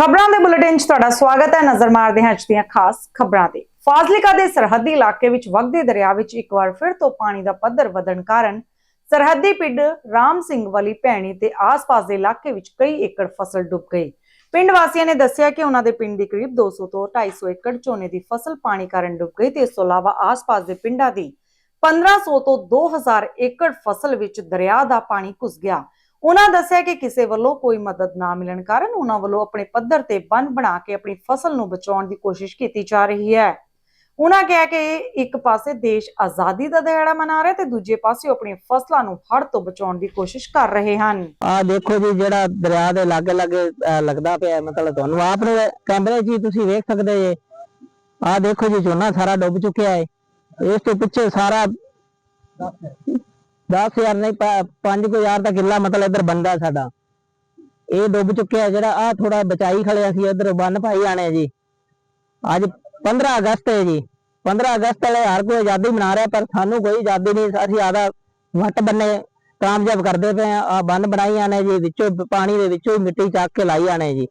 ਖਬਰਾਂ ਦੇ ਬੁਲੇਟਿਨ 'ਚ ਤੁਹਾਡਾ ਸਵਾਗਤ ਹੈ। ਨਜ਼ਰ ਮਾਰਦੇ ਹਾਂ ਅੱਜ ਦੀਆਂ ਖਾਸ ਖਬਰਾਂ ਤੇ। ਫਾਜ਼ਿਲਕਾ ਦੇ ਸਰਹੱਦੀ ਇਲਾਕੇ ਵਿੱਚ ਵਗਦੇ ਦਰਿਆ ਵਿੱਚ ਇੱਕ ਵਾਰ ਫਿਰ ਤੋਂ ਪਾਣੀ ਦਾ ਪੱਧਰ ਵਧਣ ਕਾਰਨ ਸਰਹੱਦੀ ਪਿੰਡ ਰਾਮ ਸਿੰਘ ਵਾਲੀ ਭੈਣੀ ਤੇ ਆਸ-ਪਾਸ ਦੇ ਇਲਾਕੇ ਵਿੱਚ ਕਈ ਏਕੜ ਫਸਲ ਡੁੱਬ ਗਈ। ਪਿੰਡ ਵਾਸੀਆਂ ਨੇ ਦੱਸਿਆ ਕਿ ਉਹਨਾਂ ਦੇ ਪਿੰਡ ਦੇ ਕਰੀਬ 200 ਤੋਂ 250 ਏਕੜ ਝੋਨੇ ਦੀ ਫਸਲ ਪਾਣੀ ਕਾਰਨ ਡੁੱਬ ਗਈ ਤੇ ਇਸ ਤੋਂ ਇਲਾਵਾ ਆਸ-ਪਾਸ ਦੇ ਪਿੰਡਾਂ ਦੀ 1500 ਤੋਂ 2000 ਏਕੜ ਫਸਲ ਵਿੱਚ ਦਰਿਆ ਦਾ ਪਾਣੀ ਘੁਸ ਗਿਆ। ਉਹਨਾਂ ਦੱਸਿਆ ਕਿ ਕਿਸੇ ਵੱਲੋਂ ਕੋਈ ਮਦਦ ਨਾ ਮਿਲਣ ਕਾਰਨ ਉਹਨਾਂ ਵੱਲੋਂ ਆਪਣੇ ਪੱਧਰ ਤੇ ਬੰਨ ਬਣਾ ਕੇ ਆਪਣੀ ਫਸਲ ਨੂੰ ਬਚਾਉਣ ਦੀ ਕੋਸ਼ਿਸ਼ ਕੀਤੀ ਜਾ ਰਹੀ ਹੈ। ਉਹਨਾਂ ਕਿਹਾ ਕਿ ਇੱਕ ਪਾਸੇ ਦੇਸ਼ ਆਜ਼ਾਦੀ ਦਾ ਦਿਹਾੜਾ ਮਨਾ ਰਿਹਾ ਤੇ ਦੂਜੇ ਪਾਸੇ ਉਹ ਫਸਲਾਂ ਨੂੰ ਹੜ੍ਹ ਤੋਂ ਬਚਾਉਣ ਦੀ ਕੋਸ਼ਿਸ਼ ਕਰ ਰਹੇ ਹਨ। ਆ ਦੇਖੋ ਜੀ, ਜਿਹੜਾ ਦਰਿਆ ਦੇ ਲਾਗੇ ਲਾਗੇ ਲੱਗਦਾ ਪਿਆ ਮਤਲਬ ਤੁਹਾਨੂੰ ਆਪਣੇ ਕੈਮਰੇ 'ਚ ਤੁਸੀਂ ਵੇਖ ਸਕਦੇ ਜੇ। ਆ ਦੇਖੋ ਜੀ, ਝੋਨਾ ਸਾਰਾ ਡੁੱਬ ਚੁੱਕਿਆ ਹੈ। ਇਸ ਤੋਂ ਪਿੱਛੇ ਸਾਰਾ 10000 ਨਹੀਂ 5000 ਦਾ ਕਿੱਲਾ ਮਤਲਬ ਇੱਧਰ ਬੰਦਾ ਸਾਡਾ। ਇਹ ਡੁੱਬ ਚੁੱਕਿਆ ਹੈ ਜਿਹੜਾ ਆ ਥੋੜਾ ਬਚਾਈ ਖੜਿਆ ਸੀ, ਇੱਧਰ ਬੰਨ ਭਾਈ ਆਣੇ ਜੀ। ਅੱਜ 15 ਅਗਸਤ ਹੈ ਜੀ। 15 ਅਗਸਤ ਵਾਲੇ ਹਰ ਕੋਈ ਆਜ਼ਾਦੀ ਮਨਾ ਰਿਹਾ, ਪਰ ਸਾਨੂੰ ਕੋਈ ਆਜ਼ਾਦੀ ਨਹੀਂ, ਅਸੀਂ ਆਦਾ ਵੱਟ ਬੰਨੇ, ਕਾਮਯਾਬ ਕਰਦੇ ਪਏ ਆ ਆਹ ਬੰਨ ਬਣਾਈ ਆਣੇ ਜੀ, ਵਿੱਚੋਂ ਪਾਣੀ ਦੇ ਵਿੱਚੋਂ ਮਿੱਟੀ ਚੱਕ ਕੇ ਲਾਈ ਆਣੇ ਜੀ।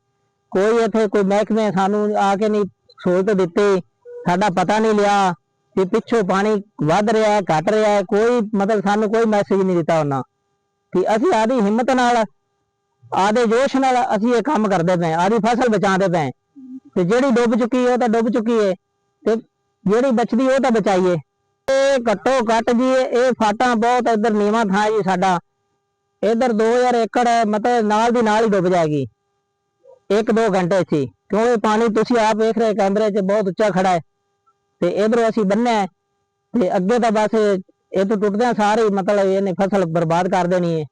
ਕੋਈ ਇੱਥੇ ਕੋਈ ਮਹਿਕਮੇ ਸਾਨੂੰ ਆ ਕੇ ਨਹੀਂ ਸਹੂਲਤ ਦਿੱਤੀ, ਸਾਡਾ ਪਤਾ ਨਹੀਂ ਲਿਆ। ਕਿ ਪਿੱਛੋਂ ਪਾਣੀ ਵੱਧ ਰਿਹਾ ਹੈ ਘਟ ਰਿਹਾ ਹੈ ਕੋਈ ਮਤਲਬ ਸਾਨੂੰ ਕੋਈ ਮੈਸੇਜ ਨਹੀਂ ਦਿੱਤਾ ਉਹਨਾਂ। ਕਿ ਅਸੀਂ ਆਦੀ ਹਿੰਮਤ ਨਾਲ, ਆਦੇ ਜੋਸ਼ ਨਾਲ ਅਸੀਂ ਇਹ ਕੰਮ ਕਰਦੇ ਪਏ, ਆਦੀ ਫਸਲ ਬਚਾਉਂਦੇ ਪਏ। ਤੇ ਜਿਹੜੀ ਡੁੱਬ ਚੁੱਕੀ ਹੈ ਉਹ ਤਾਂ ਡੁੱਬ ਚੁੱਕੀ ਹੈ, ਤੇ ਜਿਹੜੀ ਬਚਦੀ ਉਹ ਤਾਂ ਬਚਾਈਏ। ਇਹ ਘੱਟੋ ਘੱਟ ਜੀ, ਇਹ ਫਾਟਾਂ ਬਹੁਤ ਇੱਧਰ ਨੀਵਾਂ ਥਾਂ ਜੀ ਸਾਡਾ। ਇੱਧਰ 2000 ਏਕੜ ਮਤਲਬ ਨਾਲ ਦੀ ਨਾਲ ਹੀ ਡੁੱਬ ਜਾਏਗੀ। ਇੱਕ ਦੋ ਘੰਟੇ 'ਚ ਹੀ। ਕਿਉਂਕਿ ਪਾਣੀ ਤੁਸੀਂ ਆਪ ਵੇਖ ਰਹੇ ਕੈਮਰੇ 'ਚ ਬਹੁਤ ਉੱਚਾ ਖੜਾ ਹੈ। ਤੇ ਇਧਰੋਂ ਅਸੀਂ ਬੰਨਿਆ ਹੈ ਤੇ ਅੱਗੇ ਤਾਂ ਬਸ ਇਹ ਤੋਂ ਟੁੱਟਦਿਆਂ ਸਾਰੇ ਹੀ ਮਤਲਬ ਇਹਨੇ ਫਸਲ ਬਰਬਾਦ ਕਰ ਦੇਣੀ ਹੈ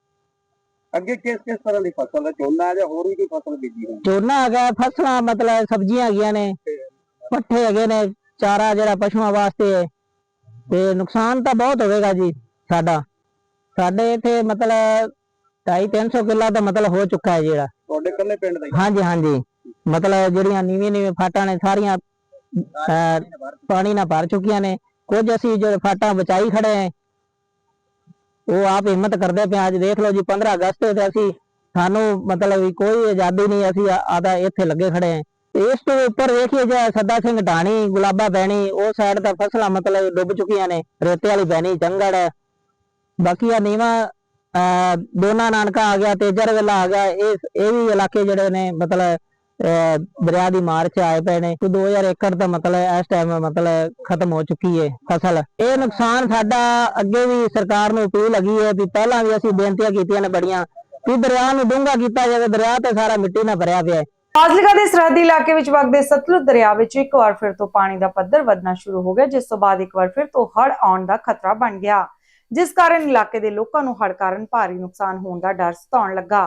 ਅੱਗੇ ਕਿਸ ਕਿਸ ਤਰ੍ਹਾਂ ਦੀ ਫਸਲ ਹੈ ਝੋਨਾ ਹੈ ਜਾਂ ਹੋਰ ਵੀ ਕੋਈ ਫਸਲ ਬੀਜੀ ਹੋਈ? ਝੋਨਾ ਹੈਗਾ ਫਸਲਾਂ ਮਤਲਬ ਸਬਜ਼ੀਆਂ ਹੈਗੀਆਂ ਨੇ ਪੱਠੇ ਹੈਗੇ ਨੇ ਚਾਰਾ ਜਿਹੜਾ ਪਸ਼ੂਆਂ ਵਾਸਤੇ ਹੈ ਤੇ ਨੁਕਸਾਨ ਤਾਂ ਬਹੁਤ ਹੋਵੇਗਾ ਜੀ ਸਾਡਾ। ਸਾਡੇ ਇੱਥੇ ਮਤਲਬ 250 ਕਿੱਲਾ ਦਾ ਮਤਲਬ ਹੋ ਚੁੱਕਾ ਹੈ ਜਿਹੜਾ। ਤੁਹਾਡੇ ਇਕੱਲੇ ਪਿੰਡ ਦਾ ਹੀ? ਹਾਂਜੀ ਹਾਂਜੀ। ਮਤਲਬ ਜਿਹੜੀਆਂ ਨੀਵੀਂ ਨੀਵੀਂ ਫਾਟਾਂ ਨੇ ਸਾਰੀਆਂ ਅਹ, ਪਾਣੀ ਨਾਲ ਭਰ ਚੁੱਕੀਆਂ ਨੇ। ਕੁਝ ਅਸੀਂ ਜੋ ਫਾਟਾਂ ਬਚਾਈ ਖੜੇ ਆ ਉਹ ਆਪ ਹਿੰਮਤ ਕਰਦੇ ਪਏ ਅੱਜ ਦੇਖ ਲਓ ਜੀ 15 ਅਗਸਤ ਤੇ ਅਸੀਂ ਸਾਨੂੰ ਮਤਲਬ ਵੀ ਕੋਈ ਆਜ਼ਾਦੀ ਨਹੀਂ ਅਸੀਂ ਆ- ਆਦਾ ਇੱਥੇ ਲੱਗੇ ਖੜੇ ਆ। ਤੇ ਇਸ ਤੋਂ ਉੱਪਰ ਵੇਖੀਏ ਜੇ ਸੱਦਾ ਸਿੰਘ ਢਾਣੀ ਗੁਲਾਬਾ ਬੈਣੀ ਉਹ ਸਾਈਡ ਤਾਂ ਫਸਲਾਂ ਮਤਲਬ ਡੁੱਬ ਚੁੱਕੀਆਂ ਨੇ। ਰੇਤੇ ਵਾਲੀ ਬੈਣੀ ਜੰਗੜ। ਬਾਕੀ ਆ ਨੀਵਾ ਦੋਨਾ ਨਾਨਕਾ ਆ ਗਿਆ ਤੇਜਰ ਵੇਲਾ ਆ ਗਿਆ। ਇਹ ਇਹ ਵੀ ਇਲਾਕੇ ਜਿਹੜੇ ਨੇ ਮਤਲਬ ਦਰਿਆ ਦੀ ਮਾਰ ਚ ਆਏ ਪਏ ਨੇ। ਕੋਈ 2000 ਏਕੜ ਤਾਂ ਮਤਲਬ ਇਸ ਟਾਈਮ ਮਤਲਬ ਖਤਮ ਹੋ ਚੁੱਕੀ ਹੈ ਫਸਲ। ਇਹ ਨੁਕਸਾਨ ਸਾਡਾ ਅੱਗੇ ਵੀ ਸਰਕਾਰ ਨੂੰ ਅਪੀਲ ਹੈਗੀ ਹੈ ਵੀ ਪਹਿਲਾਂ ਵੀ ਅਸੀਂ ਬੇਨਤੀਆਂ ਕੀਤੀਆਂ ਨੇ ਬੜੀਆਂ ਵੀ ਦਰਿਆ ਨੂੰ ਡੂੰਘਾ ਕੀਤਾ ਜਾਵੇ, ਦਰਿਆ ਤੇ ਸਾਰਾ ਮਿੱਟੀ ਨਾਲ ਭਰਿਆ ਪਿਆ ਹੈ ਫਾਜ਼ਿਲਕਾ ਦੇ ਸਰਹੱਦੀ ਇਲਾਕੇ ਵਿੱਚ ਵਗਦੇ ਸਤਲੁਜ ਦਰਿਆ ਵਿੱਚ ਇੱਕ ਵਾਰ ਫਿਰ ਤੋਂ ਪਾਣੀ ਦਾ ਪੱਧਰ ਵਧਣਾ ਸ਼ੁਰੂ ਹੋ ਗਿਆ, ਜਿਸ ਤੋਂ ਬਾਅਦ ਇੱਕ ਵਾਰ ਫਿਰ ਤੋਂ ਹੜ੍ਹ ਆਉਣ ਦਾ ਖਤਰਾ ਬਣ ਗਿਆ। ਜਿਸ ਕਾਰਨ ਇਲਾਕੇ ਦੇ ਲੋਕਾਂ ਨੂੰ ਹੜ ਕਾਰਨ ਭਾਰੀ ਨੁਕਸਾਨ ਹੋਣ ਦਾ ਡਰ ਸਤਾਉਣ ਲੱਗਾ।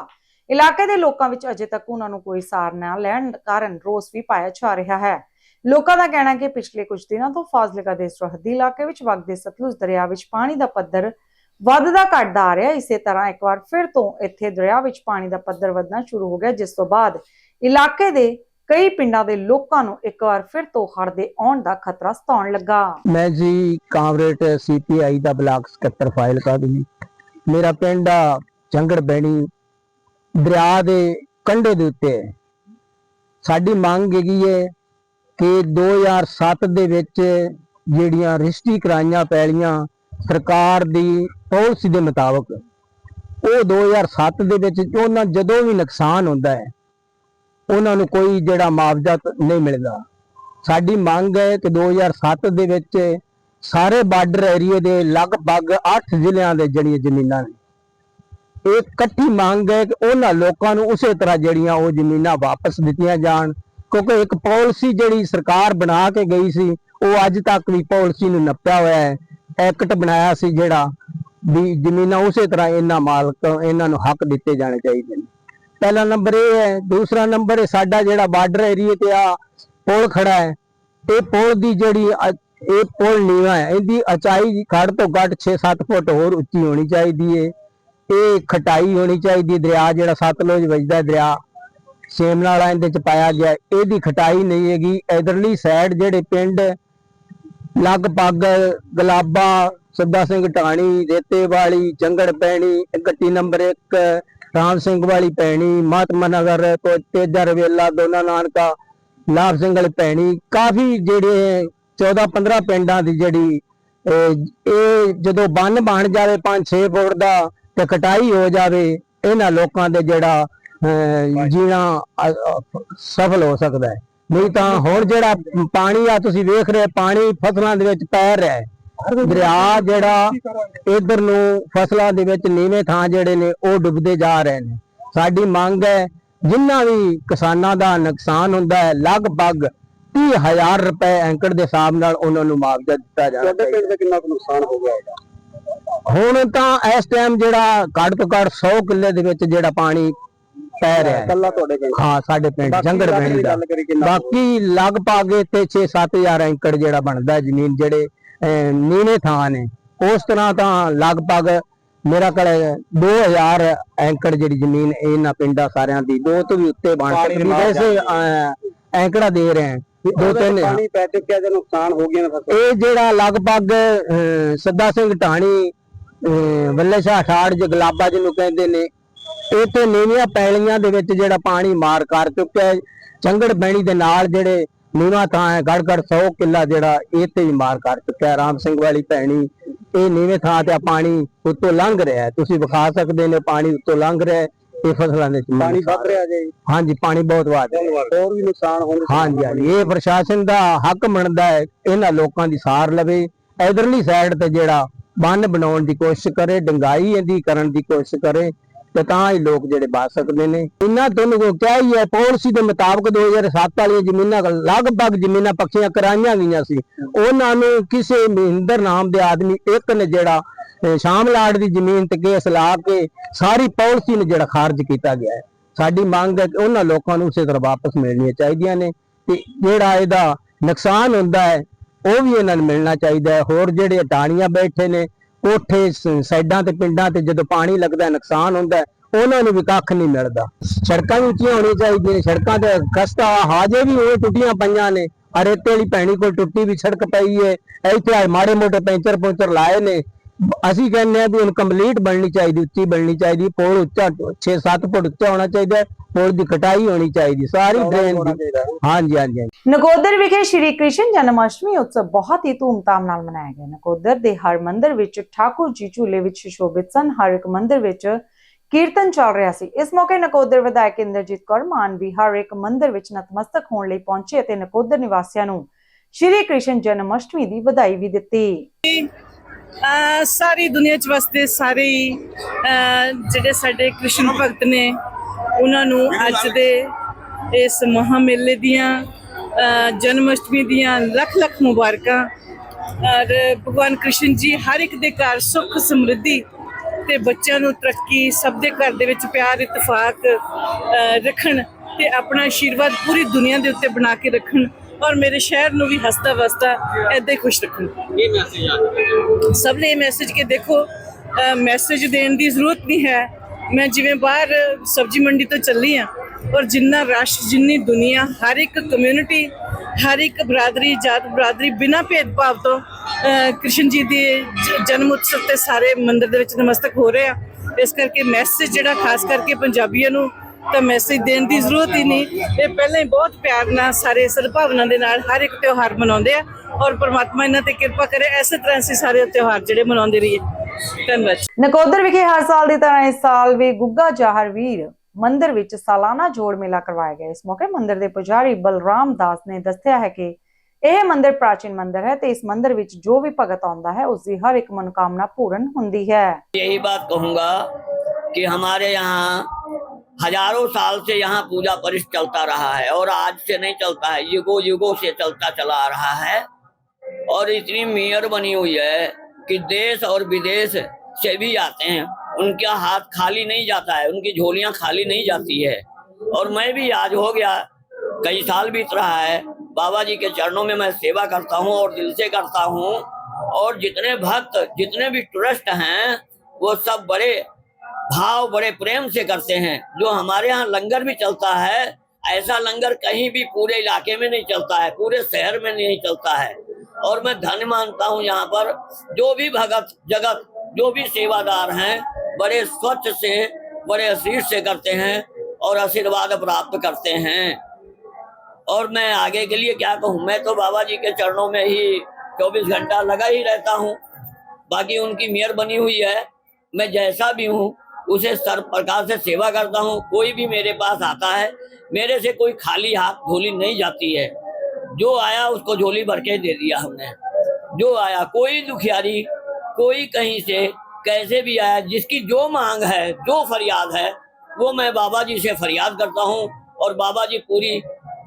ਇਲਾਕੇ ਦੇ ਲੋਕਾਂ ਵਿੱਚ ਅਜੇ ਤੱਕ ਉਹਨਾਂ ਨੂੰ ਕੋਈ ਸਾਰ ਨਾ ਲੈਣ ਕਾਰਨ ਰੋਸ ਵੀ ਪਾਇਆ ਜਾ ਰਿਹਾ ਹੈ। ਲੋਕਾਂ ਦਾ ਕਹਿਣਾ ਹੈ ਕਿ ਪਿਛਲੇ ਕੁਝ ਦਿਨਾਂ ਤੋਂ ਫਾਜ਼ਿਲਕਾ ਦੇ ਸਰਹੱਦੀ ਇਲਾਕੇ ਵਿੱਚ ਵਗਦੇ ਸਤਲੁਜ ਦਰਿਆ ਵਿੱਚ ਪਾਣੀ ਦਾ ਪੱਧਰ ਵੱਧਦਾ ਘਟਦਾ ਆ ਰਿਹਾ। ਇਸੇ ਤਰ੍ਹਾਂ ਇੱਕ ਵਾਰ ਫਿਰ ਤੋਂ ਇੱਥੇ ਦਰਿਆ ਵਿੱਚ ਪਾਣੀ ਦਾ ਪੱਧਰ ਵਧਣਾ ਸ਼ੁਰੂ ਹੋ ਗਿਆ, ਜਿਸ ਤੋਂ ਬਾਅਦ ਇਲਾਕੇ ਦੇ ਕਈ ਪਿੰਡਾਂ ਦੇ ਲੋਕਾਂ ਨੂੰ ਇੱਕ ਵਾਰ ਫਿਰ ਤੋਂ ਹੜ੍ਹ ਦੇ ਆਉਣ ਦਾ ਖਤਰਾ ਸਤਾਉਣ ਲੱਗਾ। ਮੈਂ ਜੀ ਕਾਮਰੇਟ ਸੀਪੀਆਈ ਦਾ ਬਲਾਕ ਸਕੱਤਰ ਫਾਈਲ ਕਰ ਜੀ। ਮੇਰਾ ਪਿੰਡ ਆ ਜੰਗੜ ਬੈਣੀ ਦਰਿਆ ਦੇ ਕੰਢੇ ਦੇ ਉੱਤੇ। ਹੈ ਸਾਡੀ ਮੰਗ ਹੈਗੀ ਹੈ ਕਿ 2007 ਦੇ ਵਿੱਚ ਜਿਹੜੀਆਂ ਰਜਿਸਟਰੀ ਕਰਾਈਆਂ ਪੈਲੀਆਂ ਸਰਕਾਰ ਦੀ ਪਾਲਿਸੀ ਦੇ ਮੁਤਾਬਕ, ਉਹ 2007 ਦੇ ਵਿੱਚ ਉਹਨਾਂ ਜਦੋਂ ਵੀ ਨੁਕਸਾਨ ਹੁੰਦਾ ਹੈ, ਉਹਨਾਂ ਨੂੰ ਕੋਈ ਜਿਹੜਾ ਮੁਆਵਜ਼ਾ ਨਹੀਂ ਮਿਲਦਾ। ਸਾਡੀ ਮੰਗ ਹੈ ਕਿ 2007 ਦੇ ਵਿੱਚ ਸਾਰੇ ਬਾਰਡਰ ਏਰੀਏ ਦੇ ਲਗਭਗ 8 ਜ਼ਿਲ੍ਹਿਆਂ ਦੇ ਜਿਹੜੀਆਂ ਜ਼ਮੀਨਾਂ ਨੇ ਇਹ ਇਕੱਠੀ ਮੰਗ ਹੈ ਕਿ ਉਹਨਾਂ ਲੋਕਾਂ ਨੂੰ ਉਸੇ ਤਰ੍ਹਾਂ ਜਿਹੜੀਆਂ ਉਹ ਜ਼ਮੀਨਾਂ ਵਾਪਸ ਦਿੱਤੀਆਂ ਜਾਣ, ਕਿਉਂਕਿ ਇੱਕ ਪਾਲਿਸੀ ਜਿਹੜੀ ਸਰਕਾਰ ਬਣਾ ਕੇ ਗਈ ਸੀ, ਉਹ ਅੱਜ ਤੱਕ ਵੀ ਪਾਲਿਸੀ ਨੂੰ ਨੱਪਿਆ ਹੋਇਆ ਹੈ। ਐਕਟ ਬਣਾਇਆ ਸੀ ਜਿਹੜਾ ਵੀ ਜ਼ਮੀਨਾਂ ਉਸੇ ਤਰ੍ਹਾਂ ਇਹਨਾਂ ਮਾਲਕ, ਇਹਨਾਂ ਨੂੰ ਹੱਕ ਦਿੱਤੇ ਜਾਣੇ ਚਾਹੀਦੇ ਨੇ। ਪਹਿਲਾ ਨੰਬਰ ਇਹ ਹੈ, ਦੂਸਰਾ ਨੰਬਰ ਹੈ ਸਾਡਾ ਜਿਹੜਾ ਬਾਰਡਰ ਏਰੀਏ ਤੇ ਆ ਪੁਲ ਖੜਾ ਹੈ ਇਹ ਪੁਲ ਦੀ ਜਿਹੜੀ ਇਹ ਪੁਲ ਨੀਵਾ ਹੈ, ਇਹਦੀ ਉਚਾਈ ਘੱਟ ਤੋਂ ਘੱਟ 6-7 ਫੁੱਟ ਹੋਰ ਉੱਚੀ ਹੋਣੀ ਚਾਹੀਦੀ ਹੈ ਇਹ ਖਟਾਈ ਹੋਣੀ ਚਾਹੀਦੀ, ਦਰਿਆ ਜਿਹੜਾ ਸਤਲੁਜ ਵਜਦਾ ਦਰਿਆ। ਸੇਮ ਵਾਲਾ ਇਹਦੇ ਚ ਪਾਇਆ ਗਿਆ। ਇਹਦੀ ਖਟਾਈ ਨਹੀਂ ਹੈਗੀ। ਇਧਰਲੀ ਸਾਈਡ ਜਿਹੜੇ ਪਿੰਡ ਲਗਭਗ ਗਲਾਬਾ ਸੱਦਾ ਸਿੰਘ ਢਾਣੀ ਰੇਤੇ ਵਾਲੀ ਜੰਗੜ ਪੈਣੀ ਗੱਟੀ ਨੰਬਰ 1 ਰਾਮ ਸਿੰਘ ਵਾਲੀ ਪੈਣੀ, ਮਹਾਤਮਾ ਨਗਰ ਤੋਂ ਤੇਜਾ ਰਵੇਲਾ, ਦੋਨਾ ਨਾਨਕਾ ਲਾਭ ਸਿੰਘ ਵਾਲੀ ਭੈਣੀ ਕਾਫੀ ਜਿਹੜੇ 14 15 ਪਿੰਡਾਂ ਦੀ ਜਿਹੜੀ, ਇਹ ਜਦੋਂ ਬੰਨ ਬਣ ਜਾਵੇ 5-6 ਫੁੱਟ ਦਾ ਤੇ ਕਟਾਈ ਹੋ ਜਾਵੇ ਇਹਨਾਂ ਲੋਕਾਂ ਦੇ ਜਿਹੜਾ ਜੀਣਾ ਸਫਲ ਹੋ ਸਕਦਾ ਹੈ। ਨਹੀਂ ਤਾਂ ਹੁਣ ਜਿਹੜਾ ਪਾਣੀ ਆ ਤੁਸੀਂ ਵੇਖ ਰਹੇ ਪਾਣੀ ਫਸਲਾਂ ਦੇ ਵਿੱਚ ਪੈ ਰਿਹਾ ਹੈ। ਦਰਿਆ ਜਿਹੜਾ ਇਧਰ ਨੂੰ ਫਸਲਾਂ ਦੇ ਵਿੱਚ ਨੀਵੇਂ ਥਾਂ ਜਿਹੜੇ ਨੇ ਉਹ ਡੁੱਬਦੇ ਜਾ ਰਹੇ ਨੇ। ਸਾਡੀ ਮੰਗ ਹੈ ਜਿੰਨਾ ਵੀ ਕਿਸਾਨਾਂ ਦਾ ਨੁਕਸਾਨ ਹੁੰਦਾ ਹੈ ਲਗਭਗ 30000 ਰੁਪਏ ਐਂਕੜ ਦੇ ਹਿਸਾਬ ਨਾਲ ਉਹਨਾਂ ਨੂੰ ਮੁਆਵਜ਼ਾ ਦਿੱਤਾ ਜਾਣਾ ਤੁਹਾਡੇ ਪਿੰਡ ਦਾ ਕਿੰਨਾ ਨੁਕਸਾਨ ਹੋ ਗਿਆ ਹੈਗਾ? ਹੁਣ ਤਾਂ ਇਸ ਟਾਈਮ ਜਿਹੜਾ ਘੱਟ ਤੋਂ ਘੱਟ 100 ਕਿੱਲੇ ਦੇ ਵਿੱਚ ਜਿਹੜਾ ਪਾਣੀ ਪੈ ਰਿਹਾ ਹੈ। ਕੱਲਾ ਤੁਹਾਡੇ ਪਿੰਡ ਹਾਂ ਸਾਡੇ ਪਿੰਡ ਜੰਗੜ ਬੈਣੀ ਦੀ ਬਾਕੀ ਲਗਭਗ ਇੱਥੇ 6-7000 ਏਕੜ ਜਿਹੜਾ ਬਣਦਾ ਜ਼ਮੀਨ ਜਿਹੜੇ ਨੀਵੇਂ ਥਾਂ ਨੇ। ਉਸ ਤਰ੍ਹਾਂ ਤਾਂ ਲਗਭਗ ਮੇਰਾ ਕੋਲ 2000 ਏਕੜ ਜਿਹੜੀ ਜ਼ਮੀਨ ਇਹਨਾਂ ਪਿੰਡਾਂ ਸਾਰਿਆਂ ਦੀ ਦੋ ਤੋਂ ਵੀ ਉੱਤੇ ਬਣ ਸਕਦੀ ਵੈਸੇ ਐਂਕੜਾ ਦੇ ਰਹੇ ਹਨ ਦੋ ਤਿੰਨ ਪਾਣੀ ਪੈ ਚੁੱਕਿਆ ਜੇ ਨੁਕਸਾਨ ਹੋ ਗਿਆ ਨਾ ਫਸਲ। ਇਹ ਜਿਹੜਾ ਲਗਭਗ ਸੱਦਾ ਸਿੰਘ ਢਾਣੀ ਵੱਲੇ ਸ਼ਾਹ ਠਾੜ ਜਗਲਾਬਾ ਜਿਹਨੂੰ ਕਹਿੰਦੇ ਨੇ ਇੱਥੇ ਨੀਵੀਆਂ ਪੈਲੀਆਂ ਦੇ ਵਿੱਚ ਜਿਹੜਾ ਪਾਣੀ ਮਾਰ ਕਰ ਚੁੱਕਿਆ ਚੰਗੜ ਬੈਣੀ ਦੇ ਨਾਲ ਜਿਹੜੇ ਨੀਵਾਂ ਥਾਂ ਹੈ ਗੜ ਗੜ 100 ਕਿੱਲਾ ਜਿਹੜਾ ਇਹ ਤੇ ਹੀ ਮਾਰ ਕਰ ਚੁੱਕਿਆ। ਰਾਮ ਸਿੰਘ ਵਾਲੀ ਭੈਣੀ ਇਹ ਨੀਵੇਂ ਥਾਂ ਤੇ ਪਾਣੀ ਉੱਤੋਂ ਲੰਘ ਰਿਹਾ ਤੁਸੀਂ ਵਿਖਾ ਸਕਦੇ ਨੇ ਪਾਣੀ ਉੱਤੋਂ ਲੰਘ ਰਿਹਾ ਇਹ ਫਸਲਾਂ ਦੇ ਪਾਣੀ ਵੱਧ ਰਿਹਾ ਜੇ। ਹਾਂਜੀ ਪਾਣੀ ਬਹੁਤ ਵੱਧ ਰਿਹਾ। ਹੋਰ ਵੀ ਨੁਕਸਾਨ ਹੋਣ ਦੇ ਹਾਂਜੀ ਹਾਂਜੀ। ਇਹ ਪ੍ਰਸ਼ਾਸਨ ਦਾ ਹੱਕ ਬਣਦਾ ਹੈ ਇਹਨਾਂ ਲੋਕਾਂ ਦੀ ਸਾਰ ਲਵੇ। ਇਧਰਲੀ ਸਾਈਡ ਤੇ ਜਿਹੜਾ ਬੰਨ ਬਣਾਉਣ ਦੀ ਕੋਸ਼ਿਸ਼ ਕਰੇ, ਡੰਗਾਈ ਇਹਦੀ ਕਰਨ ਦੀ ਕੋਸ਼ਿਸ਼ ਕਰੇ, ਤੇ ਤਾਂ ਹੀ ਲੋਕ ਜਿਹੜੇ ਬਚ ਸਕਦੇ ਨੇ। ਇਹਨਾਂ ਤੁਹਾਨੂੰ ਕੋ ਕਿਹਾ ਹੀ ਹੈ ਪਾਲਿਸੀ ਦੇ ਮੁਤਾਬਕ 2007 ਵਾਲੀਆਂ ਜ਼ਮੀਨਾਂ ਲਗਭਗ ਜ਼ਮੀਨਾਂ ਪੱਕੀਆਂ ਕਰਾਈਆਂ ਗਈਆਂ ਸੀ। ਉਹਨਾਂ ਨੂੰ ਕਿਸੇ ਮਹਿੰਦਰ ਨਾਮ ਦੇ ਆਦਮੀ ਇੱਕ ਨੇ ਜਿਹੜਾ ਸ਼ਾਮ ਲਾੜ ਦੀ ਜ਼ਮੀਨ ਤੇ ਕੇਸ ਲਾ ਕੇ ਸਾਰੀ ਪਾਲਿਸੀ ਨੂੰ ਜਿਹੜਾ ਖਾਰਜ ਕੀਤਾ ਗਿਆ ਹੈ। ਸਾਡੀ ਮੰਗ ਹੈ ਕਿ ਉਹਨਾਂ ਲੋਕਾਂ ਨੂੰ ਉਸੇ ਤਰ੍ਹਾਂ ਵਾਪਸ ਮਿਲਣੀਆਂ ਚਾਹੀਦੀਆਂ ਨੇ। ਤੇ ਜਿਹੜਾ ਇਹਦਾ ਨੁਕਸਾਨ ਹੁੰਦਾ ਹੈ ਉਹ ਵੀ ਇਹਨਾਂ ਨੂੰ ਮਿਲਣਾ ਚਾਹੀਦਾ ਹੈ। ਹੋਰ ਜਿਹੜੇ ਟਾਣੀਆਂ ਬੈਠੇ ਨੇ, ਕੋਠੇ ਸਾਈਡਾਂ ਤੇ ਪਿੰਡਾਂ ਤੇ ਜਦੋਂ ਪਾਣੀ ਲੱਗਦਾ, ਨੁਕਸਾਨ ਹੁੰਦਾ ਉਹਨਾਂ ਨੂੰ ਵੀ ਕੱਖ ਨਹੀਂ ਮਿਲਦਾ। ਸੜਕਾਂ ਵੀ ਉੱਚੀਆਂ ਹੋਣੀਆਂ ਚਾਹੀਦੀਆਂ ਨੇ। ਸੜਕਾਂ ਤੇ ਖਸਤਾ ਹਾਜੇ ਵੀ ਉਹ ਟੁੱਟੀਆਂ ਪਈਆਂ ਨੇ। ਆ ਰੇਤੇ ਵਾਲੀ ਭੈਣੀ ਕੋਲ ਟੁੱਟੀ ਵੀ ਸੜਕ ਪਈ ਹੈ ਇੱਥੇ ਆ ਮਾੜੇ ਮੋਟੇ ਪੈਂਚਰ ਪੁੰਚਰ ਲਾਏ ਨੇ। ਅਸੀਂ ਕਹਿੰਦੇ ਆ ਵੀ ਹੁਣ ਕੰਪਲੀਟ ਬਣਨੀ ਚਾਹੀਦੀ ਉੱਚੀ ਬਣਨੀ ਚਾਹੀਦੀ ਪੁਲ ਉੱਚਾ 6-7 ਫੁੱਟ ਉੱਚਾ ਹੋਣਾ ਚਾਹੀਦਾ ਪੁਲ ਦੀ ਕਟਾਈ ਹੋਣੀ ਚਾਹੀਦੀ ਸਾਰੀ ਡਰੇਨ ਦੀ। ਹਾਂਜੀ ਹਾਂਜੀ। ਨਕੋਦਰ ਵਿਖੇ ਸ਼੍ਰੀ ਕ੍ਰਿਸ਼ਨ ਜਨਮਸ਼ਟਮੀ ਉਤਸਵ ਬਹੁਤ ਹੀ ਧੂਮਧਾਮ ਨਾਲ ਮਨਾਇਆ ਗਿਆ ਨਕੋਦਰ ਦੇ ਹਰ ਮੰਦਿਰ ਵਿੱਚ ਠਾਕੁਰ ਜੀ ਝੂਲੇ ਵਿੱਚ ਸ਼ੋਭਿਤ ਸਨ ਹਰ ਇੱਕ ਮੰਦਿਰ ਵਿੱਚ ਕੀਰਤਨ ਚੱਲ ਰਿਹਾ ਸੀ ਇਸ ਮੌਕੇ ਨਕੋਦਰ ਵਿਧਾਇਕ ਇੰਦਰਜੀਤ ਕੌਰ ਮਾਨ ਵੀ ਹਰ ਇੱਕ ਮੰਦਿਰ ਵਿੱਚ ਨਤਮਸਤਕ ਹੋਣ ਲਈ ਪਹੁੰਚੇ ਅਤੇ ਨਕੋਦਰ ਨਿਵਾਸੀਆਂ ਨੂੰ ਸ਼੍ਰੀ ਕ੍ਰਿਸ਼ਨ ਜਨਮਸ਼ਟਮੀ ਦੀ ਵਧਾਈ ਵੀ ਦਿੱਤੀ ਸਾਰੀ ਦੁਨੀਆ 'ਚ ਵਸਦੇ ਸਾਰੇ ਹੀ, ਜਿਹੜੇ ਸਾਡੇ ਕ੍ਰਿਸ਼ਨ ਭਗਤ ਨੇ ਉਹਨਾਂ ਨੂੰ ਅੱਜ ਦੇ ਇਸ ਮਹਾ ਮੇਲੇ ਦੀਆਂ ਜਨਮ ਅਸ਼ਟਮੀ ਦੀਆਂ ਲੱਖ ਲੱਖ ਮੁਬਾਰਕਾਂ। ਔਰ ਭਗਵਾਨ ਕ੍ਰਿਸ਼ਨ ਜੀ ਹਰ ਇੱਕ ਦੇ ਘਰ ਸੁੱਖ ਸਮਰਿੱਧੀ ਤੇ ਬੱਚਿਆਂ ਨੂੰ ਤਰੱਕੀ ਸਭ ਦੇ ਘਰ ਦੇ ਵਿੱਚ ਪਿਆਰ ਇਤਫਾਕ ਰੱਖਣ ਤੇ ਆਪਣਾ ਆਸ਼ੀਰਵਾਦ ਪੂਰੀ ਦੁਨੀਆ ਦੇ ਉੱਤੇ ਬਣਾ ਕੇ ਰੱਖਣ। ਔਰ ਮੇਰੇ ਸ਼ਹਿਰ ਨੂੰ ਵੀ ਹੱਸਦਾ ਵਸਦਾ ਏਦਾਂ ਹੀ ਖੁਸ਼ ਰੱਖਣ। ਸਭ ਨੇ ਇਹ ਮੈਸੇਜ ਕਿ ਦੇਖੋ ਮੈਸੇਜ ਦੇਣ ਦੀ ਜ਼ਰੂਰਤ ਨਹੀਂ ਹੈ। ਮੈਂ ਜਿਵੇਂ ਬਾਹਰ ਸਬਜ਼ੀ ਮੰਡੀ ਤੋਂ ਚੱਲੀ ਆ ਔਰ ਜਿੰਨਾ ਰਸ਼ ਜਿੰਨੀ ਦੁਨੀਆ ਹਰ ਇੱਕ ਕਮਿਊਨਿਟੀ ਹਰ ਇੱਕ ਬਰਾਦਰੀ ਜਾਤ ਬਰਾਦਰੀ ਬਿਨਾਂ ਭੇਦਭਾਵ ਤੋਂ ਕ੍ਰਿਸ਼ਨ ਜੀ ਦੇ ਜਨਮ ਉਤਸਵ ਤੇ ਸਾਰੇ ਮੰਦਿਰ ਦੇ ਵਿੱਚ ਨਮਸਤਕ ਹੋ ਰਹੇ ਆ। ਇਸ ਕਰਕੇ ਮੈਸੇਜ ਜਿਹੜਾ ਖਾਸ ਕਰਕੇ ਪੰਜਾਬੀਆਂ ਨੂੰ ਤਾਂ ਮੈਸੇਜ ਦੇਣ ਦੀ ਜ਼ਰੂਰਤ ਹੀ ਨਹੀਂ ਇਹ ਪਹਿਲਾਂ ਹੀ ਬਹੁਤ ਪਿਆਰ ਨਾਲ ਸਾਰੇ ਸਦਭਾਵਨਾ ਦੇ ਨਾਲ ਹਰ ਇੱਕ ਤਿਉਹਾਰ ਮਨਾਉਂਦੇ ਆ ਔਰ ਪ੍ਰਮਾਤਮਾ ਇਹਨਾਂ ਤੇ ਕਿਰਪਾ ਕਰੇ ਐਸੇ ਤਰ੍ਹਾਂ ਅਸੀਂ ਸਾਰੇ ਤਿਉਹਾਰ ਜਿਹੜੇ ਮਨਾਉਂਦੇ ਰਹੀਏ ਧੰਨਵਾਦ ਨਕੋਦਰ ਵਿਖੇ ਹਰ ਸਾਲ ਦੀ ਤਰ੍ਹਾਂ ਇਸ ਸਾਲ ਵੀ ਗੁੱਗਾ ਜਾਹਰ ਵੀਰ ਮੰਦਿਰ ਵਿੱਚ ਸਾਲਾਨਾ ਜੋੜ ਮੇਲਾ ਕਰਵਾਇਆ ਗਿਆ ਇਸ ਮੌਕੇ ਮੰਦਿਰ ਦੇ ਪੁਜਾਰੀ ਬਲਰਾਮ ਦਾਸ ਨੇ ਦੱਸਿਆ ਹੈ ਕਿ ਇਹ ਮੰਦਿਰ ਪ੍ਰਾਚੀਨ ਮੰਦਿਰ ਹੈ ਤੇ ਇਸ ਮੰਦਿਰ ਵਿੱਚ ਜੋ ਵੀ ਭਗਤ ਆਉਂਦਾ ਹੈ ਉਸ ਦੀ ਹਰ ਇੱਕ ਮਨੋਕਾਮਨਾ ਪੂਰਨ ਹੁੰਦੀ ਹੈ यही बात कहूंगा कि हमारे यहाँ हज़ारों साल से यहाँ पूजा परिष चलता रहा है और आज से नहीं चलता है, युगो युगों से चलता चला आ रहा है। और इतनी मेयर बनी हुई है कि देश और विदेश से भी आते हैं, उनका हाथ खाली नहीं जाता है, उनकी झोलियाँ खाली नहीं जाती है। और मैं भी आज हो गया, कई साल बीत रहा है, बाबा जी के चरणों में मैं सेवा करता हूँ और दिल से करता हूँ, और जितने भक्त, जितने भी टूरिस्ट हैं, वो सब बड़े भाव बड़े प्रेम से करते हैं। जो हमारे यहाँ लंगर भी चलता है, ऐसा लंगर कहीं भी पूरे इलाके में नहीं चलता है, पूरे शहर में नहीं चलता है। और मैं धन्य मानता हूँ यहाँ पर, जो भी भगत, जगत, जो भी सेवादार हैं, बड़े स्वच्छ से, बड़े आशीष से करते हैं और आशीर्वाद प्राप्त करते हैं। और मैं आगे के लिए क्या कहूँ, मैं तो बाबा जी के चरणों में ही 24 घंटा लगा ही रहता हूँ। बाकी उनकी मेयर बनी हुई है। मैं जैसा भी हूँ उसे सर्व प्रकार से सेवा करता हूँ। कोई भी मेरे पास आता है, मेरे से कोई खाली हाथ झोली नहीं जाती है। जो आया उसको झोली भर के दे दिया हमने। जो आया, कोई दुखियारी, कोई कहीं से कैसे भी आया, जिसकी जो मांग है, जो फरियाद है, वो मैं बाबा जी से फरियाद करता हूँ और बाबा जी पूरी